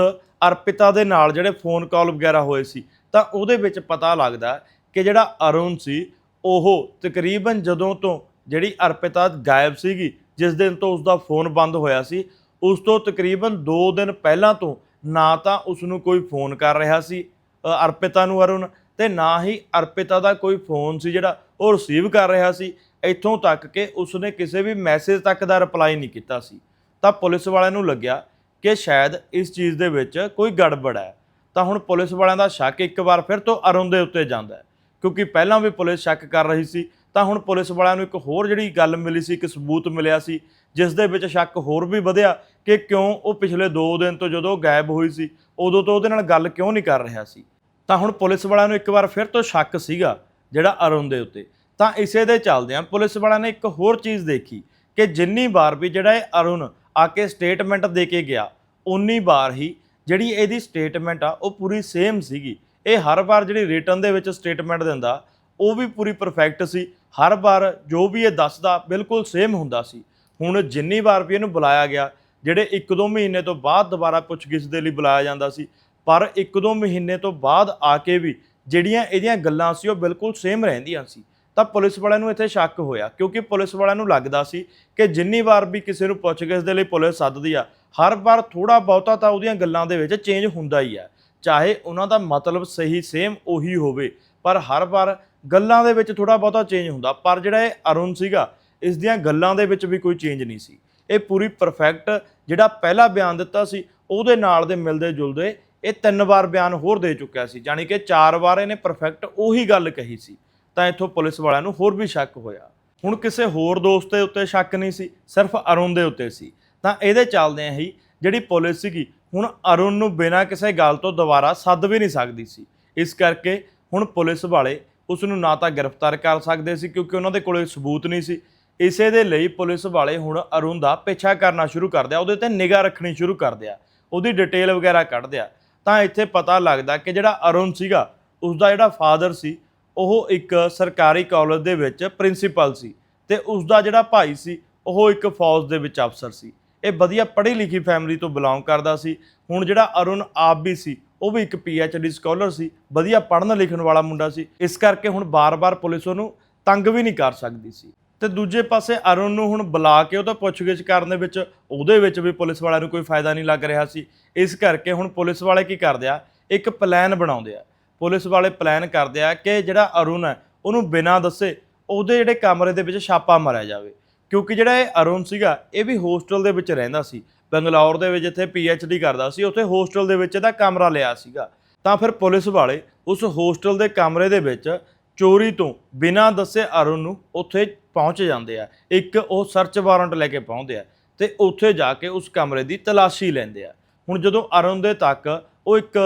ਅਰਪਿਤਾ ਦੇ ਨਾਲ ਜਿਹੜੇ ਫੋਨ ਕਾਲ ਵਗੈਰਾ ਹੋਏ ਸੀ, ਤਾਂ ਉਹਦੇ ਵਿੱਚ ਪਤਾ ਲੱਗਦਾ ਕਿ ਜਿਹੜਾ ਅਰੁਣ ਸੀ, ਉਹ ਤਕਰੀਬਨ ਜਦੋਂ ਤੋਂ ਜਿਹੜੀ ਅਰਪਿਤਾ ਗਾਇਬ ਸੀਗੀ, ਜਿਸ ਦਿਨ ਤੋਂ ਉਸ ਦਾ ਫੋਨ ਬੰਦ ਹੋਇਆ ਸੀ, ਉਸ ਤੋਂ ਤਕਰੀਬਨ 2 ਦਿਨ ਪਹਿਲਾਂ ਤੋਂ ਨਾ ਤਾਂ ਉਸ ਨੂੰ ਕੋਈ ਫੋਨ ਕਰ ਰਿਹਾ ਸੀ ਅਰਪਿਤਾ ਨੂੰ ਅਰੁਣ ਤੇ ਨਾ ਹੀ ਅਰਪਿਤਾ ਦਾ ਕੋਈ ਫੋਨ ਸੀ ਜਿਹੜਾ ਉਹ ਰਿਸੀਵ ਕਰ ਰਿਹਾ ਸੀ। ਇੱਥੋਂ ਤੱਕ ਕਿ ਉਸਨੇ ਕਿਸੇ ਵੀ ਮੈਸੇਜ ਤੱਕ ਦਾ ਰਿਪਲਾਈ ਨਹੀਂ ਕੀਤਾ ਸੀ। ਤਾਂ ਪੁਲਿਸ ਵਾਲਿਆਂ ਨੂੰ ਲੱਗਿਆ ਕਿ ਸ਼ਾਇਦ ਇਸ ਚੀਜ਼ ਦੇ ਵਿੱਚ ਕੋਈ ਗੜਬੜ ਹੈ। ਤਾਂ ਹੁਣ ਪੁਲਿਸ ਵਾਲਿਆਂ ਦਾ ਸ਼ੱਕ ਇੱਕ ਵਾਰ ਫਿਰ ਤੋਂ ਅਰੁਣ ਦੇ ਉੱਤੇ ਜਾਂਦਾ ਹੈ। ਕਿਉਂਕਿ ਪਹਿਲਾਂ ਵੀ ਪੁਲਿਸ ਸ਼ੱਕ ਕਰ ਰਹੀ ਸੀ, ਤਾਂ ਹੁਣ ਪੁਲਿਸ ਵਾਲਿਆਂ ਨੂੰ ਇੱਕ ਹੋਰ ਜਿਹੜੀ ਗੱਲ ਮਿਲੀ ਸੀ, ਇੱਕ ਸਬੂਤ ਮਿਲਿਆ ਸੀ, ਜਿਸ ਦੇ ਵਿੱਚ ਸ਼ੱਕ ਹੋਰ ਵੀ ਵਧਿਆ ਕਿ ਕਿਉਂ ਉਹ ਪਿਛਲੇ 2 ਦਿਨ ਤੋਂ ਜਦੋਂ ਉਹ ਗਾਇਬ ਹੋਈ ਸੀ, ਉਦੋਂ ਤੋਂ ਉਹਦੇ ਨਾਲ ਗੱਲ ਕਿਉਂ ਨਹੀਂ ਕਰ ਰਿਹਾ ਸੀ। ਤਾਂ ਹੁਣ ਪੁਲਿਸ ਵਾਲਿਆਂ ਨੂੰ ਇੱਕ ਵਾਰ ਫਿਰ ਤੋਂ ਸ਼ੱਕ ਸੀਗਾ ਜਿਹੜਾ ਅਰੁਣ ਦੇ ਉੱਤੇ। ਤਾਂ ਇਸੇ ਦੇ ਚੱਲਦਿਆਂ ਪੁਲਿਸ ਵਾਲਿਆਂ ਨੇ ਇੱਕ ਹੋਰ ਚੀਜ਼ ਦੇਖੀ ਕਿ ਜਿੰਨੀ ਵਾਰ ਵੀ ਜਿਹੜਾ ਇਹ ਅਰੁਣ ਆ ਕੇ ਸਟੇਟਮੈਂਟ ਦੇ ਕੇ ਗਿਆ ਉਨੀ ਵਾਰ ਹੀ ਜਿਹੜੀ ਇਹਦੀ ਸਟੇਟਮੈਂਟ ਆ, ਉਹ ਪੂਰੀ ਸੇਮ ਸੀਗੀ। ਇਹ ਹਰ ਵਾਰ ਜਿਹੜੀ ਰਿਟਰਨ ਦੇ ਵਿੱਚ ਸਟੇਟਮੈਂਟ ਦਿੰਦਾ, ਉਹ ਵੀ ਪੂਰੀ ਪਰਫੈਕਟ ਸੀ। ਹਰ ਵਾਰ ਜੋ ਵੀ ਇਹ ਦੱਸਦਾ, ਬਿਲਕੁਲ ਸੇਮ ਹੁੰਦਾ ਸੀ। ਹੁਣ ਜਿੰਨੀ ਵਾਰ ਵੀ ਇਹਨੂੰ ਬੁਲਾਇਆ ਗਿਆ, ਜਿਹੜੇ 1-2 ਮਹੀਨੇ ਤੋਂ ਬਾਅਦ ਦੁਬਾਰਾ ਪੁੱਛਗਿੱਛ ਦੇ ਲਈ ਬੁਲਾਇਆ ਜਾਂਦਾ ਸੀ ਪਰ 1-2 ਮਹੀਨੇ ਤੋਂ ਬਾਅਦ ਆ ਕੇ ਵੀ ਜਿਹੜੀਆਂ ਇਹਦੀਆਂ ਗੱਲਾਂ ਸੀ ਉਹ ਬਿਲਕੁਲ ਸੇਮ ਰਹਿੰਦੀਆਂ ਸੀ। ਤਾਂ ਪੁਲਿਸ ਵਾਲਿਆਂ ਨੂੰ ਇੱਥੇ ਸ਼ੱਕ ਹੋਇਆ, ਕਿਉਂਕਿ ਪੁਲਿਸ ਵਾਲਿਆਂ ਨੂੰ ਲੱਗਦਾ ਸੀ ਕਿ ਜਿੰਨੀ ਵਾਰ ਵੀ ਕਿਸੇ ਨੂੰ ਪੁੱਛਗਿੱਛ ਦੇ ਲਈ ਪੁਲਿਸ ਸੱਦਦੀ ਆ, ਹਰ ਵਾਰ ਥੋੜਾ ਬਹੁਤਾ ਤਾਂ ਉਹਦੀਆਂ ਗੱਲਾਂ ਦੇ ਵਿੱਚ ਚੇਂਜ ਹੁੰਦਾ ਹੀ ਆ। ਚਾਹੇ ਉਹਨਾਂ ਦਾ ਮਤਲਬ ਸਹੀ ਸੇਮ ਉਹੀ ਹੋਵੇ, ਪਰ ਹਰ ਵਾਰ ਗੱਲਾਂ ਦੇ ਵਿੱਚ ਥੋੜਾ ਬਹੁਤਾ ਚੇਂਜ ਹੁੰਦਾ। ਪਰ ਜਿਹੜਾ ਇਹ ਅਰੁਣ ਸੀਗਾ, ਇਸ ਦੀਆਂ ਗੱਲਾਂ ਦੇ ਵਿੱਚ ਵੀ ਕੋਈ ਚੇਂਜ ਨਹੀਂ ਸੀ। ਇਹ ਪੂਰੀ ਪਰਫੈਕਟ ਜਿਹੜਾ ਪਹਿਲਾ ਬਿਆਨ ਦਿੱਤਾ ਸੀ, ਉਹਦੇ ਨਾਲ ਦੇ ਮਿਲਦੇ ਜੁਲਦੇ ਇਹ ਤਿੰਨ ਵਾਰ ਬਿਆਨ ਹੋਰ ਦੇ ਚੁੱਕਿਆ ਸੀ ਯਾਨੀ ਕਿ ਚਾਰ ਵਾਰ ਇਹਨੇ ਪਰਫੈਕਟ ਉਹੀ ਗੱਲ ਕਹੀ ਸੀ, ਤਾਂ ਇੱਥੋਂ ਪੁਲਿਸ ਵਾਲਿਆਂ ਨੂੰ ਹੋਰ ਵੀ ਸ਼ੱਕ ਹੋਇਆ। ਹੁਣ ਕਿਸੇ ਹੋਰ ਦੋਸਤ ਦੇ ਉੱਤੇ ਸ਼ੱਕ ਨਹੀਂ ਸੀ, ਸਿਰਫ ਅਰੁਣ ਦੇ ਉੱਤੇ ਸੀ। ਤਾਂ ਇਹਦੇ ਚੱਲਦਿਆਂ ਹੀ ਜਿਹੜੀ ਪੁਲਿਸ ਸੀਗੀ, ਹੁਣ ਅਰੁਣ ਨੂੰ ਬਿਨਾਂ ਕਿਸੇ ਗੱਲ ਤੋਂ ਦੁਬਾਰਾ ਸੱਦ ਵੀ ਨਹੀਂ ਸਕਦੀ ਸੀ। ਇਸ ਕਰਕੇ ਹੁਣ ਪੁਲਿਸ ਵਾਲੇ ਉਸ ਨੂੰ ਨਾ ਤਾਂ ਗ੍ਰਿਫਤਾਰ ਕਰ ਸਕਦੇ ਸੀ, ਕਿਉਂਕਿ ਉਹਨਾਂ ਦੇ ਕੋਲੇ ਸਬੂਤ ਨਹੀਂ ਸੀ। ਇਸੇ ਦੇ ਲਈ ਪੁਲਿਸ ਵਾਲੇ ਹੁਣ ਅਰੁਣ ਦਾ ਪਿੱਛਾ ਕਰਨਾ ਸ਼ੁਰੂ ਕਰਦੇ ਆ ਉਹਦੇ ਤੇ ਨਿਗਾਹ ਰੱਖਣੀ ਸ਼ੁਰੂ ਕਰਦੇ ਆ ਉਹਦੀ ਡਿਟੇਲ ਵਗੈਰਾ ਕੱਢਦੇ ਆ ਤਾਂ ਇੱਥੇ ਪਤਾ ਲੱਗਦਾ ਕਿ ਜਿਹੜਾ ਅਰੁਣ ਸੀਗਾ ਉਸ ਦਾ ਜਿਹੜਾ ਫਾਦਰ ਸੀ, ਉਹ ਇੱਕ ਸਰਕਾਰੀ ਕਾਲਜ ਦੇ ਵਿੱਚ ਪ੍ਰਿੰਸੀਪਲ ਸੀ ਤੇ ਉਸ ਦਾ ਜਿਹੜਾ ਭਾਈ ਸੀ, ਉਹ ਇੱਕ ਫੌਜ ਦੇ ਵਿੱਚ ਅਫਸਰ ਸੀ। ਇਹ ਵਧੀਆ ਪੜ੍ਹੀ ਲਿਖੀ ਫੈਮਿਲੀ ਤੋਂ ਬਿਲੋਂਗ ਕਰਦਾ ਸੀ। ਹੁਣ ਜਿਹੜਾ ਅਰੁਣ ਆਪ ਵੀ ਸੀ, ਉਹ ਵੀ ਇੱਕ ਡੀ ਸਕਾਲਰ ਸੀ, ਵਧੀਆ ਪੜ੍ਹਨ ਲਿਖਣ ਵਾਲਾ ਮੁੰਡਾ ਸੀ। ਇਸ ਕਰਕੇ ਹੁਣ ਬਾਰ-ਬਾਰ ਪੁਲਿਸ ਉਹਨੂੰ ਤੰਗ ਵੀ ਨਹੀਂ ਕਰ ਸਕਦੀ ਸੀ। ਤੇ ਦੂਜੇ ਪਾਸੇ ਅਰੁਣ ਨੂੰ ਹੁਣ ਬੁਲਾ ਕੇ ਉਹ ਤਾਂ ਪੁੱਛਗਿੱਛ ਕਰਨ ਦੇ ਵਿੱਚ, ਉਹਦੇ ਵਿੱਚ ਵੀ ਪੁਲਿਸ ਵਾਲਿਆਂ ਨੂੰ ਕੋਈ ਫਾਇਦਾ ਨਹੀਂ ਲੱਗ ਰਿਹਾ ਸੀ। ਇਸ ਕਰਕੇ ਹੁਣ ਪੁਲਿਸ ਵਾਲੇ ਕੀ ਕਰਦੇ ਆ? ਇੱਕ ਪਲਾਨ ਬਣਾਉਂਦੇ ਆ। ਪੁਲਿਸ ਵਾਲੇ ਪਲਾਨ ਕਰਦੇ ਆ ਕਿ ਜਿਹੜਾ ਅਰੁਣ ਹੈ, ਉਹਨੂੰ ਬਿਨਾਂ ਦੱਸੇ ਉਹਦੇ ਜਿਹੜੇ ਕਮਰੇ ਦੇ ਵਿੱਚ ਛਾਪਾ ਮਾਰਿਆ ਜਾਵੇ। ਕਿਉਂਕਿ ਜਿਹੜਾ ਇਹ ਅਰੁਣ ਸੀਗਾ, ਇਹ ਵੀ ਹੋਸਟਲ ਦੇ ਵਿੱਚ ਰਹਿੰਦਾ ਸੀ। ਬੰਗਲੌਰ ਦੇ ਵਿੱਚ ਜਿੱਥੇ ਡੀ ਕਰਦਾ ਸੀ, ਉੱਥੇ ਹੋਸਟਲ ਦੇ ਵਿੱਚ ਇਹਦਾ ਕਮਰਾ ਲਿਆ ਸੀਗਾ। ਤਾਂ ਫਿਰ ਪੁਲਿਸ ਵਾਲੇ ਉਸ ਹੋਸਟਲ ਦੇ ਕਮਰੇ ਦੇ ਵਿੱਚ ਚੋਰੀ ਤੋਂ ਬਿਨਾਂ ਦੱਸੇ ਅਰੁਣ ਨੂੰ ਉੱਥੇ ਪਹੁੰਚ ਜਾਂਦੇ ਆ। ਇੱਕ ਉਹ ਸਰਚ ਵਾਰੰਟ ਲੈ ਕੇ ਪਹੁੰਚਦੇ ਆ ਤੇ ਉੱਥੇ ਜਾ ਕੇ ਉਸ ਕਮਰੇ ਦੀ ਤਲਾਸ਼ੀ ਲੈਂਦੇ ਆ। ਹੁਣ ਜਦੋਂ ਅਰੁਣ ਦੇ ਤੱਕ ਉਹ ਇੱਕ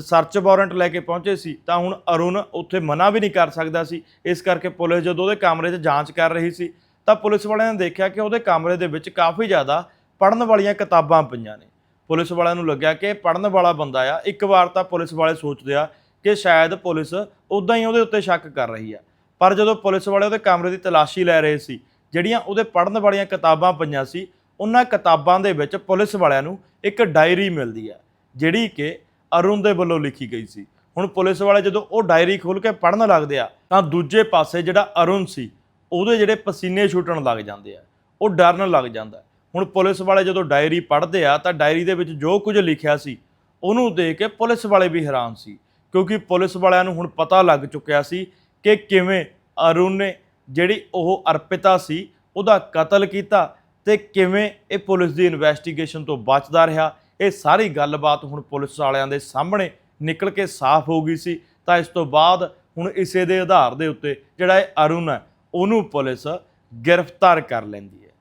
ਸਰਚ ਵਾਰੰਟ ਲੈ ਕੇ ਪਹੁੰਚੇ ਸੀ, ਤਾਂ ਹੁਣ ਅਰੁਣ ਉੱਥੇ ਮਨਾ ਵੀ ਨਹੀਂ ਕਰ ਸਕਦਾ ਸੀ। ਇਸ ਕਰਕੇ ਪੁਲਿਸ ਜਦੋਂ ਉਹਦੇ ਕਮਰੇ 'ਚ ਜਾਂਚ ਕਰ ਰਹੀ ਸੀ, ਤਾਂ ਪੁਲਿਸ ਵਾਲਿਆਂ ਨੇ ਦੇਖਿਆ ਕਿ ਉਹਦੇ ਕਮਰੇ ਦੇ ਵਿੱਚ ਕਾਫੀ ਜ਼ਿਆਦਾ ਪੜਨ ਵਾਲੀਆਂ ਕਿਤਾਬਾਂ ਪਈਆਂ ਨੇ। ਪੁਲਿਸ ਵਾਲਿਆਂ ਨੂੰ ਲੱਗਿਆ ਕਿ ਪੜਨ ਵਾਲਾ ਬੰਦਾ ਆ। ਇੱਕ ਵਾਰ ਤਾਂ ਪੁਲਿਸ ਵਾਲੇ ਸੋਚਦੇ ਆ ਕਿ ਸ਼ਾਇਦ ਪੁਲਿਸ ਉਦਾਂ ਹੀ ਉਹਦੇ ਉੱਤੇ ਸ਼ੱਕ ਕਰ ਰਹੀ ਆ। ਪਰ ਜਦੋਂ ਪੁਲਿਸ ਵਾਲੇ ਉਹਦੇ ਕਮਰੇ ਦੀ ਤਲਾਸ਼ੀ ਲੈ ਰਹੇ ਸੀ, ਜਿਹੜੀਆਂ ਉਹਦੇ ਪੜਨ ਵਾਲੀਆਂ ਕਿਤਾਬਾਂ ਪਈਆਂ ਸੀ, ਉਹਨਾਂ ਕਿਤਾਬਾਂ ਦੇ ਵਿੱਚ ਪੁਲਿਸ ਵਾਲਿਆਂ ਨੂੰ ਇੱਕ ਡਾਇਰੀ ਮਿਲਦੀ ਆ, ਜਿਹੜੀ ਕਿ ਅਰੁਣ ਦੇ ਵੱਲੋਂ ਲਿਖੀ ਗਈ ਸੀ। ਹੁਣ ਪੁਲਿਸ ਵਾਲੇ ਜਦੋਂ ਉਹ ਡਾਇਰੀ ਖੋਲ ਕੇ ਪੜਨ ਲੱਗਦੇ ਆ, ਤਾਂ ਦੂਜੇ ਪਾਸੇ ਜਿਹੜਾ ਅਰੁਣ ਸੀ, ਉਹਦੇ ਜਿਹੜੇ ਪਸੀਨੇ ਛੁੱਟਣ ਲੱਗ ਜਾਂਦੇ ਆ, ਉਹ ਡਰਨ ਲੱਗ ਜਾਂਦਾ। ਹੁਣ ਪੁਲਿਸ ਵਾਲੇ ਜਦੋਂ ਡਾਇਰੀ ਪੜ੍ਹਦੇ ਆ, ਤਾਂ ਡਾਇਰੀ ਦੇ ਵਿੱਚ ਜੋ ਕੁਝ ਲਿਖਿਆ ਸੀ, ਉਹਨੂੰ ਦੇਖ ਕੇ ਪੁਲਿਸ ਵਾਲੇ ਵੀ ਹੈਰਾਨ ਸੀ। ਕਿਉਂਕਿ ਪੁਲਿਸ ਵਾਲਿਆਂ ਨੂੰ ਹੁਣ ਪਤਾ ਲੱਗ ਚੁੱਕਿਆ ਸੀ ਕਿ ਕਿਵੇਂ ਅਰੁਣ ਨੇ ਜਿਹੜੀ ਉਹ ਅਰਪਿਤਾ ਸੀ, ਉਹਦਾ ਕਤਲ ਕੀਤਾ ਤੇ ਕਿਵੇਂ ਇਹ ਪੁਲਿਸ ਦੀ ਇਨਵੈਸਟੀਗੇਸ਼ਨ ਤੋਂ ਬਚਦਾ ਰਿਹਾ। ਇਹ ਸਾਰੀ ਗੱਲਬਾਤ ਹੁਣ ਪੁਲਿਸ ਵਾਲਿਆਂ ਦੇ ਸਾਹਮਣੇ ਨਿਕਲ ਕੇ ਸਾਫ਼ ਹੋ ਗਈ ਸੀ। ਤਾਂ ਇਸ ਤੋਂ ਬਾਅਦ ਹੁਣ ਇਸੇ ਦੇ ਆਧਾਰ ਦੇ ਉੱਤੇ ਜਿਹੜਾ ਇਹ ਅਰੁਣ ਹੈ, ਉਹਨੂੰ ਪੁਲਿਸ ਗ੍ਰਿਫਤਾਰ ਕਰ ਲੈਂਦੀ ਹੈ।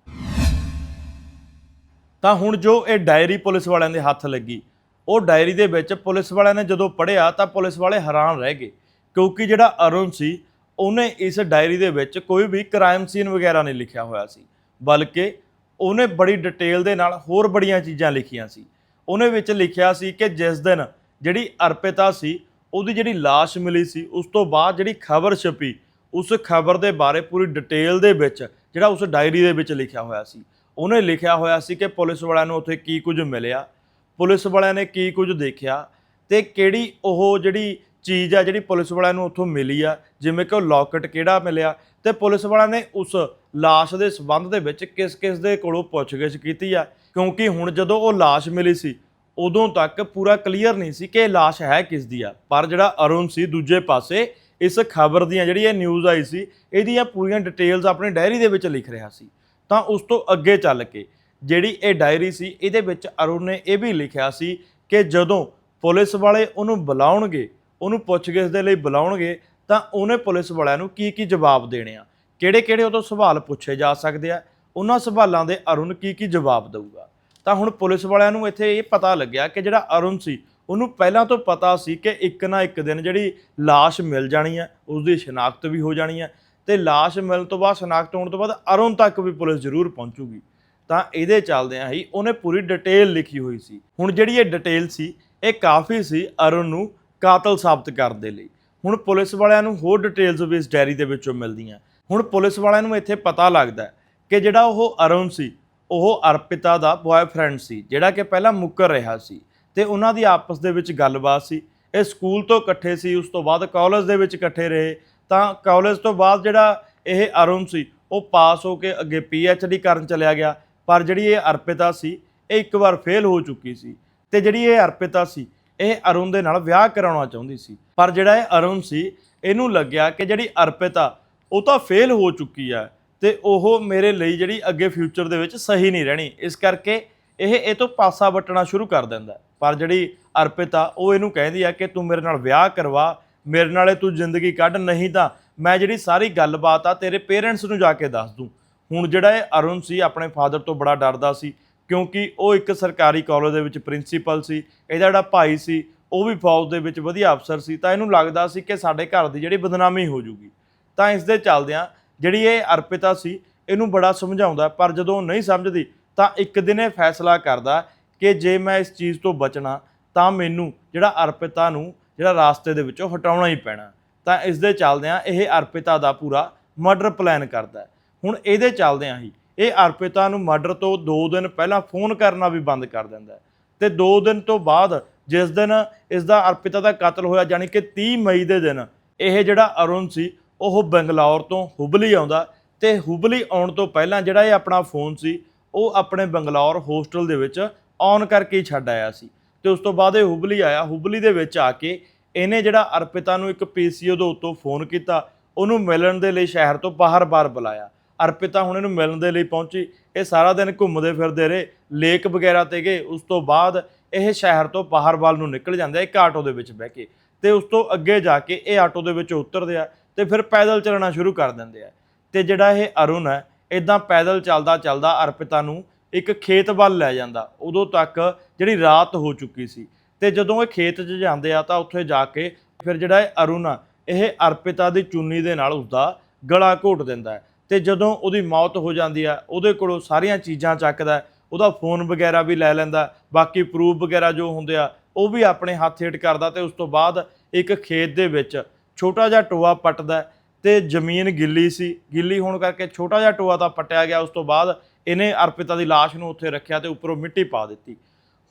ਤਾਂ ਹੁਣ ਜੋ ਇਹ ਡਾਇਰੀ ਪੁਲਿਸ ਵਾਲਿਆਂ ਦੇ ਹੱਥ ਲੱਗੀ ਉਹ ਡਾਇਰੀ ਦੇ ਵਿੱਚ ਪੁਲਿਸ ਵਾਲਿਆਂ ਨੇ ਜਦੋਂ ਪੜ੍ਹਿਆ ਤਾਂ ਪੁਲਿਸ ਵਾਲੇ ਹੈਰਾਨ ਰਹਿ ਗਏ, ਕਿਉਂਕਿ ਜਿਹੜਾ ਅਰੁਣ ਸੀ, ਉਹਨੇ ਇਸ ਡਾਇਰੀ ਦੇ ਵਿੱਚ ਕੋਈ ਵੀ ਕ੍ਰਾਈਮ ਸੀਨ ਵਗੈਰਾ ਨਹੀਂ ਲਿਖਿਆ ਹੋਇਆ ਸੀ, ਬਲਕਿ ਉਹਨੇ ਬੜੀ ਡਿਟੇਲ ਦੇ ਨਾਲ ਹੋਰ ਬੜੀਆਂ ਚੀਜ਼ਾਂ ਲਿਖੀਆਂ ਸੀ। ਉਹਨੇ ਵਿੱਚ ਲਿਖਿਆ ਸੀ ਕਿ ਜਿਸ ਦਿਨ ਜਿਹੜੀ ਅਰਪਿਤਾ ਸੀ, ਉਹਦੀ ਜਿਹੜੀ ਲਾਸ਼ ਮਿਲੀ ਸੀ, ਉਸ ਤੋਂ ਬਾਅਦ ਜਿਹੜੀ ਖਬਰ ਛਪੀ, ਉਸ ਖਬਰ ਦੇ ਬਾਰੇ ਪੂਰੀ ਡਿਟੇਲ ਦੇ ਵਿੱਚ ਜਿਹੜਾ ਉਸ ਡਾਇਰੀ ਦੇ ਵਿੱਚ ਲਿਖਿਆ ਹੋਇਆ ਸੀ। ਉਹਨੇ ਲਿਖਿਆ ਹੋਇਆ ਸੀ ਕਿ ਪੁਲਿਸ ਵਾਲਿਆਂ ਨੂੰ ਉੱਥੇ ਕੀ ਕੁਝ ਮਿਲਿਆ ਪੁਲਿਸ ਵਾਲਿਆਂ ਨੇ ਕੀ ਕੁਝ ਦੇਖਿਆ ਤੇ ਕਿਹੜੀ ਉਹ ਜਿਹੜੀ ਚੀਜ਼ ਆ, ਜਿਹੜੀ ਪੁਲਿਸ ਵਾਲਿਆਂ ਨੂੰ ਉੱਥੋਂ ਮਿਲੀ ਆ, ਜਿਵੇਂ ਕਿ ਉਹ ਲੋਕਟ ਕਿਹੜਾ ਮਿਲਿਆ ਤੇ ਪੁਲਿਸ ਵਾਲਿਆਂ ਨੇ ਉਸ ਲਾਸ਼ ਦੇ ਸਬੰਧ ਦੇ ਵਿੱਚ ਕਿਸ ਕਿਸ ਦੇ ਕੋਲੋਂ ਪੁੱਛਗਿੱਛ ਕੀਤੀ ਆ? ਕਿਉਂਕਿ ਹੁਣ ਜਦੋਂ ਉਹ ਲਾਸ਼ ਮਿਲੀ ਸੀ, ਉਦੋਂ ਤੱਕ ਪੂਰਾ ਕਲੀਅਰ ਨਹੀਂ ਸੀ ਕਿ ਇਹ ਲਾਸ਼ ਹੈ ਕਿਸ ਦੀ ਆ। ਪਰ ਜਿਹੜਾ ਅਰੁਣ ਸੀ ਦੂਜੇ ਪਾਸੇ, ਇਸ ਖਬਰ ਦੀਆਂ ਜਿਹੜੀ ਇਹ ਨਿਊਜ਼ ਆਈ ਸੀ, ਇਹਦੀਆਂ ਪੂਰੀਆਂ ਡਿਟੇਲਸ ਆਪਣੀ ਡਾਇਰੀ ਦੇ ਵਿੱਚ ਲਿਖ ਰਿਹਾ ਸੀ। ਤਾਂ ਉਸ ਤੋਂ ਅੱਗੇ ਚੱਲ ਕੇ ਜਿਹੜੀ ਇਹ ਡਾਇਰੀ ਸੀ, ਇਹਦੇ ਵਿੱਚ ਅਰੁਣ ਨੇ ਇਹ ਵੀ ਲਿਖਿਆ ਸੀ ਕਿ ਜਦੋਂ ਪੁਲਿਸ ਵਾਲੇ ਉਹਨੂੰ ਬੁਲਾਉਣਗੇ, ਉਹਨੂੰ ਪੁੱਛਗਿੱਛ ਦੇ ਲਈ ਬੁਲਾਉਣਗੇ, ਤਾਂ ਉਹਨੇ ਪੁਲਿਸ ਵਾਲਿਆਂ ਨੂੰ ਕੀ ਕੀ ਜਵਾਬ ਦੇਣੇ ਆ? ਕਿਹੜੇ ਕਿਹੜੇ ਉਦੋਂ ਸਵਾਲ ਪੁੱਛੇ ਜਾ ਸਕਦੇ ਆ? ਉਹਨਾਂ ਸਵਾਲਾਂ ਦੇ ਅਰੁਣ ਕੀ ਕੀ ਜਵਾਬ ਦੇਊਗਾ? ਤਾਂ ਹੁਣ ਪੁਲਿਸ ਵਾਲਿਆਂ ਨੂੰ ਇੱਥੇ ਇਹ ਪਤਾ ਲੱਗਿਆ ਕਿ ਜਿਹੜਾ ਅਰੁਣ ਸੀ, ਉਹਨੂੰ ਪਹਿਲਾਂ ਤੋਂ ਪਤਾ ਸੀ ਕਿ ਇੱਕ ਨਾ ਇੱਕ ਦਿਨ ਜਿਹੜੀ ਲਾਸ਼ ਮਿਲ ਜਾਣੀ ਹੈ ਉਸ ਦੀ ਸ਼ਨਾਖਤ ਵੀ ਹੋ ਜਾਣੀ ਹੈ ਤੇ ਲਾਸ਼ ਮਿਲਣ ਤੋਂ ਬਾਅਦ, ਸ਼ਨਾਖਤ ਹੋਣ ਤੋਂ ਬਾਅਦ ਅਰੁਣ ਤੱਕ ਵੀ ਪੁਲਿਸ ਜ਼ਰੂਰ ਪਹੁੰਚੂਗੀ। ਤਾਂ ਇਹਦੇ ਚੱਲਦਿਆਂ ਹੀ, ਉਹਨੇ ਪੂਰੀ ਡਿਟੇਲ ਲਿਖੀ ਹੋਈ ਸੀ। ਹੁਣ ਜਿਹੜੀ ਇਹ ਡਿਟੇਲ ਸੀ, ਇਹ ਕਾਫੀ ਸੀ ਅਰੁਣ ਨੂੰ ਕਾਤਲ ਸਾਬਤ ਕਰਨ ਦੇ ਲਈ। ਹੁਣ ਪੁਲਿਸ ਵਾਲਿਆਂ ਨੂੰ ਹੋਰ ਡਿਟੇਲਸ ਵੀ ਇਸ ਡਾਇਰੀ ਦੇ ਵਿੱਚੋਂ ਮਿਲਦੀਆਂ। ਹੁਣ ਪੁਲਿਸ ਵਾਲਿਆਂ ਨੂੰ ਇੱਥੇ ਪਤਾ ਲੱਗਦਾ ਕਿ ਜਿਹੜਾ ਉਹ ਅਰੁਣ ਸੀ, ਉਹ ਅਰਪਿਤਾ ਦਾ ਬॉयਫ੍ਰੈਂਡ ਸੀ, ਜਿਹੜਾ ਕਿ ਪਹਿਲਾਂ ਮੁੱਕਰ ਰਿਹਾ ਸੀ ਤੇ ਉਹਨਾਂ ਦੀ ਆਪਸ ਦੇ ਵਿੱਚ ਗੱਲਬਾਤ ਸੀ। ਇਹ ਸਕੂਲ ਤੋਂ ਇਕੱਠੇ ਸੀ, ਉਸ ਤੋਂ ਬਾਅਦ ਕਾਲਜ ਦੇ ਵਿੱਚ ਇਕੱਠੇ ਰਹੇ। ਤਾਂ ਕਾਲਜ ਤੋਂ ਬਾਅਦ ਜਿਹੜਾ ਇਹ ਅਰੁਣ ਸੀ, ਉਹ ਪਾਸ ਹੋ ਕੇ ਅੱਗੇ ਡੀ ਕਰਨ ਚਲਿਆ ਗਿਆ। ਪਰ ਜਿਹੜੀ ਇਹ ਅਰਪਿਤਾ ਸੀ, ਇਹ ਇੱਕ ਵਾਰ ਫੇਲ ਹੋ ਚੁੱਕੀ ਸੀ ਤੇ ਜਿਹੜੀ ਇਹ ਅਰਪਿਤਾ ਸੀ, ਇਹ ਅਰੁਣ ਦੇ ਨਾਲ ਵਿਆਹ ਕਰਾਉਣਾ ਚਾਹੁੰਦੀ ਸੀ। ਪਰ ਜਿਹੜਾ ਇਹ ਅਰੁਣ ਸੀ, ਇਹਨੂੰ ਲੱਗਿਆ ਕਿ ਜਿਹੜੀ ਅਰਪਿਤਾ, ਉਹ ਤਾਂ ਫੇਲ ਹੋ ਚੁੱਕੀ ਆ ਤੇ ਉਹ ਮੇਰੇ ਲਈ ਜਿਹੜੀ ਅੱਗੇ ਫਿਊਚਰ ਦੇ ਵਿੱਚ ਸਹੀ ਨਹੀਂ ਰਹਿਣੀ। ਇਸ ਕਰਕੇ ਇਹ ਇਹ ਤੋਂ ਪਾਸਾ ਵੱਟਣਾ ਸ਼ੁਰੂ ਕਰ ਦਿੰਦਾ ਪਰ ਜਿਹੜੀ ਅਰਪਿਤਾ, ਉਹ ਇਹਨੂੰ ਕਹਿੰਦੀ ਆ ਕਿ ਤੂੰ ਮੇਰੇ ਨਾਲ ਵਿਆਹ ਕਰਵਾ, ਮੇਰੇ ਨਾਲੇ ਤੂੰ ਜ਼ਿੰਦਗੀ ਕੱਢ, ਨਹੀਂ ਤਾਂ ਮੈਂ ਜਿਹੜੀ ਸਾਰੀ ਗੱਲਬਾਤ ਆ ਤੇਰੇ ਪੇਰੈਂਟਸ ਨੂੰ ਜਾ ਕੇ ਦੱਸ ਦੂੰ। ਹੁਣ ਜਿਹੜਾ ਇਹ ਅਰੁਣ ਸੀ, ਆਪਣੇ ਫਾਦਰ ਤੋਂ ਬੜਾ ਡਰਦਾ ਸੀ, ਕਿਉਂਕਿ ਉਹ ਇੱਕ ਸਰਕਾਰੀ ਕਾਲਜ ਦੇ ਵਿੱਚ ਪ੍ਰਿੰਸੀਪਲ ਸੀ, ਇਹਦਾ ਜਿਹੜਾ ਭਾਈ ਸੀ, ਉਹ ਵੀ ਫੌਜ ਦੇ ਵਿੱਚ ਵਧੀਆ ਅਫਸਰ ਸੀ, ਤਾਂ ਇਹਨੂੰ ਲੱਗਦਾ ਸੀ ਕਿ ਸਾਡੇ ਘਰ ਦੀ ਜਿਹੜੀ ਬਦਨਾਮੀ ਹੋ ਜੂਗੀ। ਤਾਂ ਇਸ ਦੇ ਚੱਲਦਿਆਂ ਜਿਹੜੀ ਇਹ ਅਰਪਿਤਾ ਸੀ, ਇਹਨੂੰ ਬੜਾ ਸਮਝਾਉਂਦਾ, ਪਰ ਜਦੋਂ ਉਹ ਨਹੀਂ ਸਮਝਦੀ, ਤਾਂ ਇੱਕ ਦਿਨ ਇਹ ਫੈਸਲਾ ਕਰਦਾ ਕਿ ਜੇ ਮੈਂ ਇਸ ਚੀਜ਼ ਤੋਂ ਬਚਣਾ, ਤਾਂ ਮੈਨੂੰ ਜਿਹੜਾ ਅਰਪਿਤਾ ਨੂੰ ਜਿਹੜਾ ਰਾਸਤੇ ਦੇ ਵਿੱਚੋਂ ਹਟਾਉਣਾ ਹੀ ਪੈਣਾ। ਤਾਂ ਇਸ ਦੇ ਚੱਲਦਿਆਂ ਇਹ ਅਰਪਿਤਾ ਦਾ ਪੂਰਾ ਮਰਡਰ ਪਲਾਨ ਕਰਦਾ ਹੁਣ ਇਹਦੇ ਚੱਲਦਿਆਂ ਹੀ ਇਹ ਅਰਪਿਤਾ ਨੂੰ ਮਰਡਰ ਤੋਂ 2 ਦਿਨ ਪਹਿਲਾਂ ਫੋਨ ਕਰਨਾ ਵੀ ਬੰਦ ਕਰ ਦਿੰਦਾ ਹੈ। ਤੇ 2 ਦਿਨ ਤੋਂ ਬਾਅਦ ਜਿਸ ਦਿਨ ਇਸ ਦਾ ਅਰਪਿਤਾ ਦਾ ਕਤਲ ਹੋਇਆ ਜਾਨੀ ਕਿ 30 ਮਈ ਦੇ ਦਿਨ, ਇਹ ਜਿਹੜਾ ਅਰੁਣ ਸੀ, ਉਹ ਬੰਗਲੌਰ ਤੋਂ ਹੁਬਲੀ ਆਉਂਦਾ ਤੇ ਹੁਬਲੀ ਆਉਣ ਤੋਂ ਪਹਿਲਾਂ ਜਿਹੜਾ ਇਹ ਆਪਣਾ ਫੋਨ ਸੀ, ਉਹ ਆਪਣੇ ਬੰਗਲੌਰ ਹੋਸਟਲ ਦੇ ਵਿੱਚ ਔਨ ਕਰਕੇ ਹੀ ਛੱਡ ਆਇਆ ਸੀ। ਤੇ ਉਸ ਤੋਂ ਬਾਅਦ ਇਹ ਹੁਬਲੀ ਆਇਆ, ਹੁਬਲੀ ਦੇ ਵਿੱਚ ਆ ਕੇ ਇਹਨੇ ਜਿਹੜਾ ਅਰਪਿਤਾ ਨੂੰ ਇੱਕ ਪੀਸੀਓ ਦੇ ਉੱਤੋਂ ਫੋਨ ਕੀਤਾ, ਉਹਨੂੰ ਮਿਲਣ ਦੇ ਲਈ ਸ਼ਹਿਰ ਤੋਂ ਬਾਹਰ-ਬਾਹਰ ਬੁਲਾਇਆ। ਅਰਪਿਤਾ ਹੁਣ ਇਹਨੂੰ ਮਿਲਣ ਦੇ ਲਈ ਪਹੁੰਚੀ। ਇਹ ਸਾਰਾ ਦਿਨ ਘੁੰਮਦੇ ਫਿਰਦੇ ਰਹੇ। ਲੇਕ ਵਗੈਰਾ ਤੇ ਗਏ। ਉਸ ਤੋਂ ਬਾਅਦ ਇਹ ਸ਼ਹਿਰ ਤੋਂ ਬਾਹਰ ਵੱਲ ਨੂੰ ਨਿਕਲ ਜਾਂਦੇ ਇੱਕ ਆਟੋ ਦੇ ਵਿੱਚ ਬਹਿ ਕੇ। ਤੇ ਉਸ ਤੋਂ ਅੱਗੇ ਜਾ ਕੇ ਇਹ ਆਟੋ ਦੇ ਵਿੱਚ ਉਤਰਦੇ ਆ ਤੇ ਫਿਰ ਪੈਦਲ ਚੱਲਣਾ ਸ਼ੁਰੂ ਕਰ ਦਿੰਦੇ ਆ। ਤੇ ਜਿਹੜਾ ਇਹ ਅਰੁਣ ਹੈ ਇਦਾਂ ਪੈਦਲ ਚੱਲਦਾ ਚੱਲਦਾ ਅਰਪਿਤਾ ਨੂੰ ਇੱਕ ਖੇਤ ਵੱਲ ਲੈ ਜਾਂਦਾ। ਉਦੋਂ ਤੱਕ ਜਿਹੜੀ ਰਾਤ ਹੋ ਚੁੱਕੀ ਸੀ। ਤੇ ਜਦੋਂ ਇਹ ਖੇਤ 'ਚ ਜਾਂਦੇ ਆ ਤਾਂ ਉੱਥੇ ਜਾ ਕੇ ਫਿਰ ਜਿਹੜਾ ਇਹ ਅਰੁਣ ਆ, ਇਹ ਅਰਪਿਤਾ ਦੀ ਚੁੰਨੀ ਦੇ ਨਾਲ ਉਸਦਾ ਗਲਾ ਘੋਟ ਦਿੰਦਾ ਹੈ। ਤੇ ਜਦੋਂ ਉਹਦੀ ਮੌਤ ਹੋ ਜਾਂਦੀ ਆ, ਉਹਦੇ ਕੋਲੋਂ ਸਾਰੀਆਂ ਚੀਜ਼ਾਂ ਚੱਕਦਾ, ਉਹਦਾ ਫੋਨ ਵਗੈਰਾ ਵੀ ਲੈ ਲੈਂਦਾ, ਬਾਕੀ ਪ੍ਰੂਫ ਵਗੈਰਾ ਜੋ ਹੁੰਦੇ ਆ, ਉਹ ਵੀ ਆਪਣੇ ਹੱਥ ਹੇਠ ਕਰਦਾ ਤੇ ਉਸ ਤੋਂ ਬਾਅਦ ਇੱਕ ਖੇਤ ਦੇ ਵਿੱਚ ਛੋਟਾ ਜਿਹਾ ਟੋਆ ਪੱਟਦਾ ਹੈ ਤੇ ਜ਼ਮੀਨ ਗਿੱਲੀ ਸੀ। ਗਿੱਲੀ ਹੋਣ ਕਰਕੇ ਛੋਟਾ ਜਿਹਾ ਟੋਆ ਤਾਂ ਪੱਟਿਆ ਗਿਆ, ਉਸ ਤੋਂ ਬਾਅਦ ਇਹਨੇ ਅਰਪਿਤਾ ਦੀ ਲਾਸ਼ ਨੂੰ ਉੱਥੇ ਰੱਖਿਆ ਤੇ ਉੱਪਰੋਂ ਮਿੱਟੀ ਪਾ ਦਿੱਤੀ।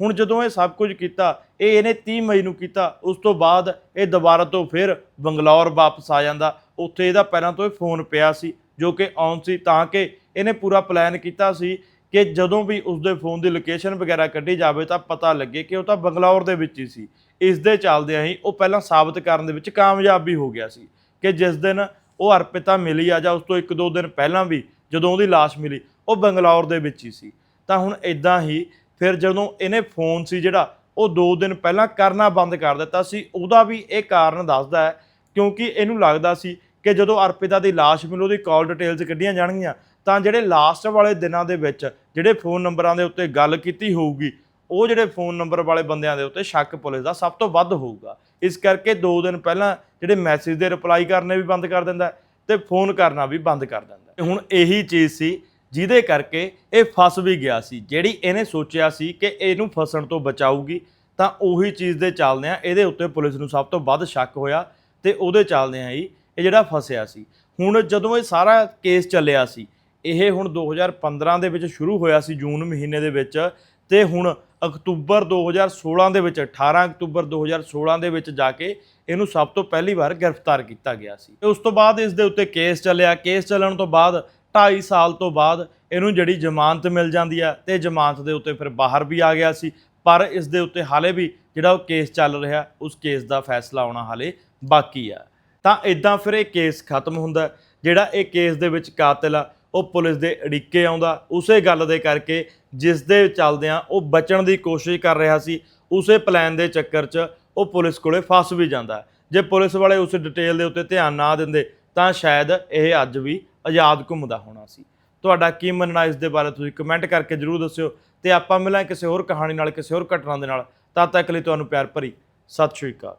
ਹੁਣ ਜਦੋਂ ਇਹ ਸਭ ਕੁਝ ਕੀਤਾ, ਇਹ ਇਹਨੇ 30 ਮਈ ਨੂੰ ਕੀਤਾ, ਉਸ ਤੋਂ ਬਾਅਦ ਇਹ ਦੁਬਾਰਾ ਤੋਂ ਫਿਰ ਬੰਗਲੌਰ ਵਾਪਸ ਆ ਜਾਂਦਾ। ਉੱਥੇ ਇਹਦਾ ਪਹਿਲਾਂ ਤੋਂ ਇਹ ਫੋਨ ਪਿਆ ਸੀ। ਜੋ ਕਿ ਔਨ ਸੀ ਤਾਂ ਕਿ ਇਹਨੇ ਪੂਰਾ ਪਲਾਨ ਕੀਤਾ ਸੀ ਕਿ ਜਦੋਂ ਵੀ ਉਸਦੇ ਫੋਨ ਦੀ ਲੋਕੇਸ਼ਨ ਵਗੈਰਾ ਕੱਢੀ ਜਾਵੇ ਤਾਂ ਪਤਾ ਲੱਗੇ ਕਿ ਉਹ ਤਾਂ ਬੰਗਲੌਰ ਦੇ ਵਿੱਚ ਹੀ ਸੀ। ਇਸ ਦੇ ਚੱਲਦਿਆਂ ਹੀ ਉਹ ਪਹਿਲਾਂ ਸਾਬਤ ਕਰਨ ਦੇ ਵਿੱਚ ਕਾਮਯਾਬ ਵੀ ਹੋ ਗਿਆ ਸੀ ਕਿ ਜਿਸ ਦਿਨ ਉਹ ਅਰਪਿਤਾ ਮਿਲੀ ਆ ਜਾਂ ਉਸ ਤੋਂ ਇੱਕ ਦੋ ਦਿਨ ਪਹਿਲਾਂ ਵੀ ਜਦੋਂ ਉਹਦੀ ਲਾਸ਼ ਮਿਲੀ, ਉਹ ਬੰਗਲੌਰ ਦੇ ਵਿੱਚ ਹੀ ਸੀ। ਤਾਂ ਹੁਣ ਇਦਾਂ ਹੀ ਫਿਰ ਜਦੋਂ ਇਹਨੇ ਫੋਨ ਸੀ ਜਿਹੜਾ, ਉਹ 2 ਦਿਨ ਪਹਿਲਾਂ ਕਰਨਾ ਬੰਦ ਕਰ ਦਿੱਤਾ ਸੀ। ਉਹਦਾ ਵੀ ਇਹ ਕਾਰਨ ਦੱਸਦਾ ਹੈ ਕਿਉਂਕਿ ਇਹਨੂੰ ਲੱਗਦਾ ਸੀ ਕਿ ਜਦੋਂ ਅਰਪਿਤਾ ਦੀ ਲਾਸ਼ ਮਿਲੂ, ਉਹਦੀ ਕਾਲ ਡਿਟੇਲਸ ਕੱਢੀਆਂ ਜਾਣਗੀਆਂ, ਤਾਂ ਜਿਹੜੇ ਲਾਸਟ ਵਾਲੇ ਦਿਨਾਂ ਦੇ ਵਿੱਚ ਜਿਹੜੇ ਫੋਨ ਨੰਬਰਾਂ ਦੇ ਉੱਤੇ ਗੱਲ ਕੀਤੀ ਹੋਊਗੀ, ਉਹ ਜਿਹੜੇ ਫੋਨ ਨੰਬਰ ਵਾਲੇ ਬੰਦਿਆਂ ਦੇ ਉੱਤੇ ਸ਼ੱਕ ਪੁਲਿਸ ਦਾ ਸਭ ਤੋਂ ਵੱਧ ਹੋਊਗਾ। ਇਸ ਕਰਕੇ 2 ਦਿਨ ਪਹਿਲਾਂ ਜਿਹੜੇ ਮੈਸੇਜ ਦੇ ਰਿਪਲਾਈ ਕਰਨੇ ਵੀ ਬੰਦ ਕਰ ਦਿੰਦਾ ਹੈ ਤੇ ਫੋਨ ਕਰਨਾ ਵੀ ਬੰਦ ਕਰ ਦਿੰਦਾ ਹੁਣ ਇਹੀ ਚੀਜ਼ ਸੀ, ਜਿਹਦੇ ਕਰਕੇ ਇਹ ਫਸ ਵੀ ਗਿਆ ਸੀ। ਜਿਹੜੀ ਇਹਨੇ ਸੋਚਿਆ ਸੀ ਕਿ ਇਹਨੂੰ ਫਸਣ ਤੋਂ ਬਚਾਊਗੀ, ਤਾਂ ਉਹੀ ਚੀਜ਼ ਦੇ ਚੱਲਦਿਆਂ ਇਹਦੇ ਉੱਤੇ ਪੁਲਿਸ ਨੂੰ ਸਭ ਤੋਂ ਵੱਧ ਸ਼ੱਕ ਹੋਇਆ ਤੇ ਉਹਦੇ ਚੱਲਦਿਆਂ ਹੀ ਇਹ ਜਿਹੜਾ ਫਸਿਆ ਸੀ। ਹੁਣ ਜਦੋਂ ਇਹ ਸਾਰਾ ਕੇਸ ਚੱਲਿਆ ਸੀ, ਇਹ ਹੁਣ 2015 ਦੇ ਵਿੱਚ ਸ਼ੁਰੂ ਹੋਇਆ ਸੀ, ਜੂਨ ਮਹੀਨੇ ਦੇ ਵਿੱਚ। ਤੇ ਹੁਣ ਅਕਤੂਬਰ 2016 ਦੇ ਵਿੱਚ 18 ਅਕਤੂਬਰ 2016 ਦੇ ਵਿੱਚ ਜਾ ਕੇ ਇਹਨੂੰ ਸਭ ਤੋਂ ਪਹਿਲੀ ਵਾਰ ਗ੍ਰਿਫਤਾਰ ਕੀਤਾ ਗਿਆ ਸੀ। ਤੇ ਉਸ ਤੋਂ ਬਾਅਦ ਇਸ ਦੇ ਉੱਤੇ ਕੇਸ ਚੱਲਿਆ। ਕੇਸ ਚੱਲਣ ਤੋਂ ਬਾਅਦ 2.5 ਸਾਲ ਤੋਂ ਬਾਅਦ ਇਹਨੂੰ ਜਿਹੜੀ ਜ਼ਮਾਨਤ ਮਿਲ ਜਾਂਦੀ ਆ, ਤੇ ਜ਼ਮਾਨਤ ਦੇ ਉੱਤੇ ਫਿਰ ਬਾਹਰ ਵੀ ਆ ਗਿਆ ਸੀ। ਪਰ ਇਸ ਦੇ ਉੱਤੇ ਹਾਲੇ ਵੀ ਜਿਹੜਾ ਉਹ ਕੇਸ ਚੱਲ ਰਿਹਾ, ਉਸ ਕੇਸ ਦਾ ਫੈਸਲਾ ਆਉਣਾ ਹਾਲੇ ਬਾਕੀ ਆ। ਤਾਂ ਇਦਾਂ ਫਿਰ ਇਹ ਕੇਸ ਖਤਮ ਹੁੰਦਾ ਜਿਹੜਾ ਇਹ ਕੇਸ ਦੇ ਵਿੱਚ ਕਾਤਲ ਆ, ਉਹ ਪੁਲਿਸ ਦੇ ਅੜਿੱਕੇ ਆਉਂਦਾ। ਉਸੇ ਗੱਲ ਦੇ ਕਰਕੇ ਜਿਸ ਦੇ ਚੱਲਦਿਆਂ ਉਹ ਬਚਣ ਦੀ ਕੋਸ਼ਿਸ਼ ਕਰ ਰਿਹਾ ਸੀ, ਉਸੇ ਪਲਾਨ ਦੇ ਚੱਕਰ 'ਚ ਉਹ ਪੁਲਿਸ ਕੋਲੇ ਫਸ ਵੀ ਜਾਂਦਾ ਜੇ ਪੁਲਿਸ ਵਾਲੇ ਉਸ ਡਿਟੇਲ ਦੇ ਉੱਤੇ ਧਿਆਨ ਨਾ ਦਿੰਦੇ, ਤਾਂ ਸ਼ਾਇਦ ਇਹ ਅੱਜ ਵੀ ਆਜ਼ਾਦ ਘੁੰਮਦਾ ਹੋਣਾ ਸੀ। ਤੁਹਾਡਾ ਕੀ ਮੰਨਣਾ ਇਸ ਦੇ ਬਾਰੇ ਤੁਸੀਂ ਕਮੈਂਟ ਕਰਕੇ ਜਰੂਰ ਦੱਸਿਓ। ਤੇ ਆਪਾਂ ਮਿਲਾਂ ਕਿਸੇ ਹੋਰ ਕਹਾਣੀ ਨਾਲ, ਕਿਸੇ ਹੋਰ ਘਟਨਾ ਦੇ ਨਾਲ। ਤਦ ਤੱਕ ਲਈ ਤੁਹਾਨੂੰ ਪਿਆਰ ਭਰੀ, ਸਤਿ ਸ਼੍ਰੀ ਅਕਾਲ।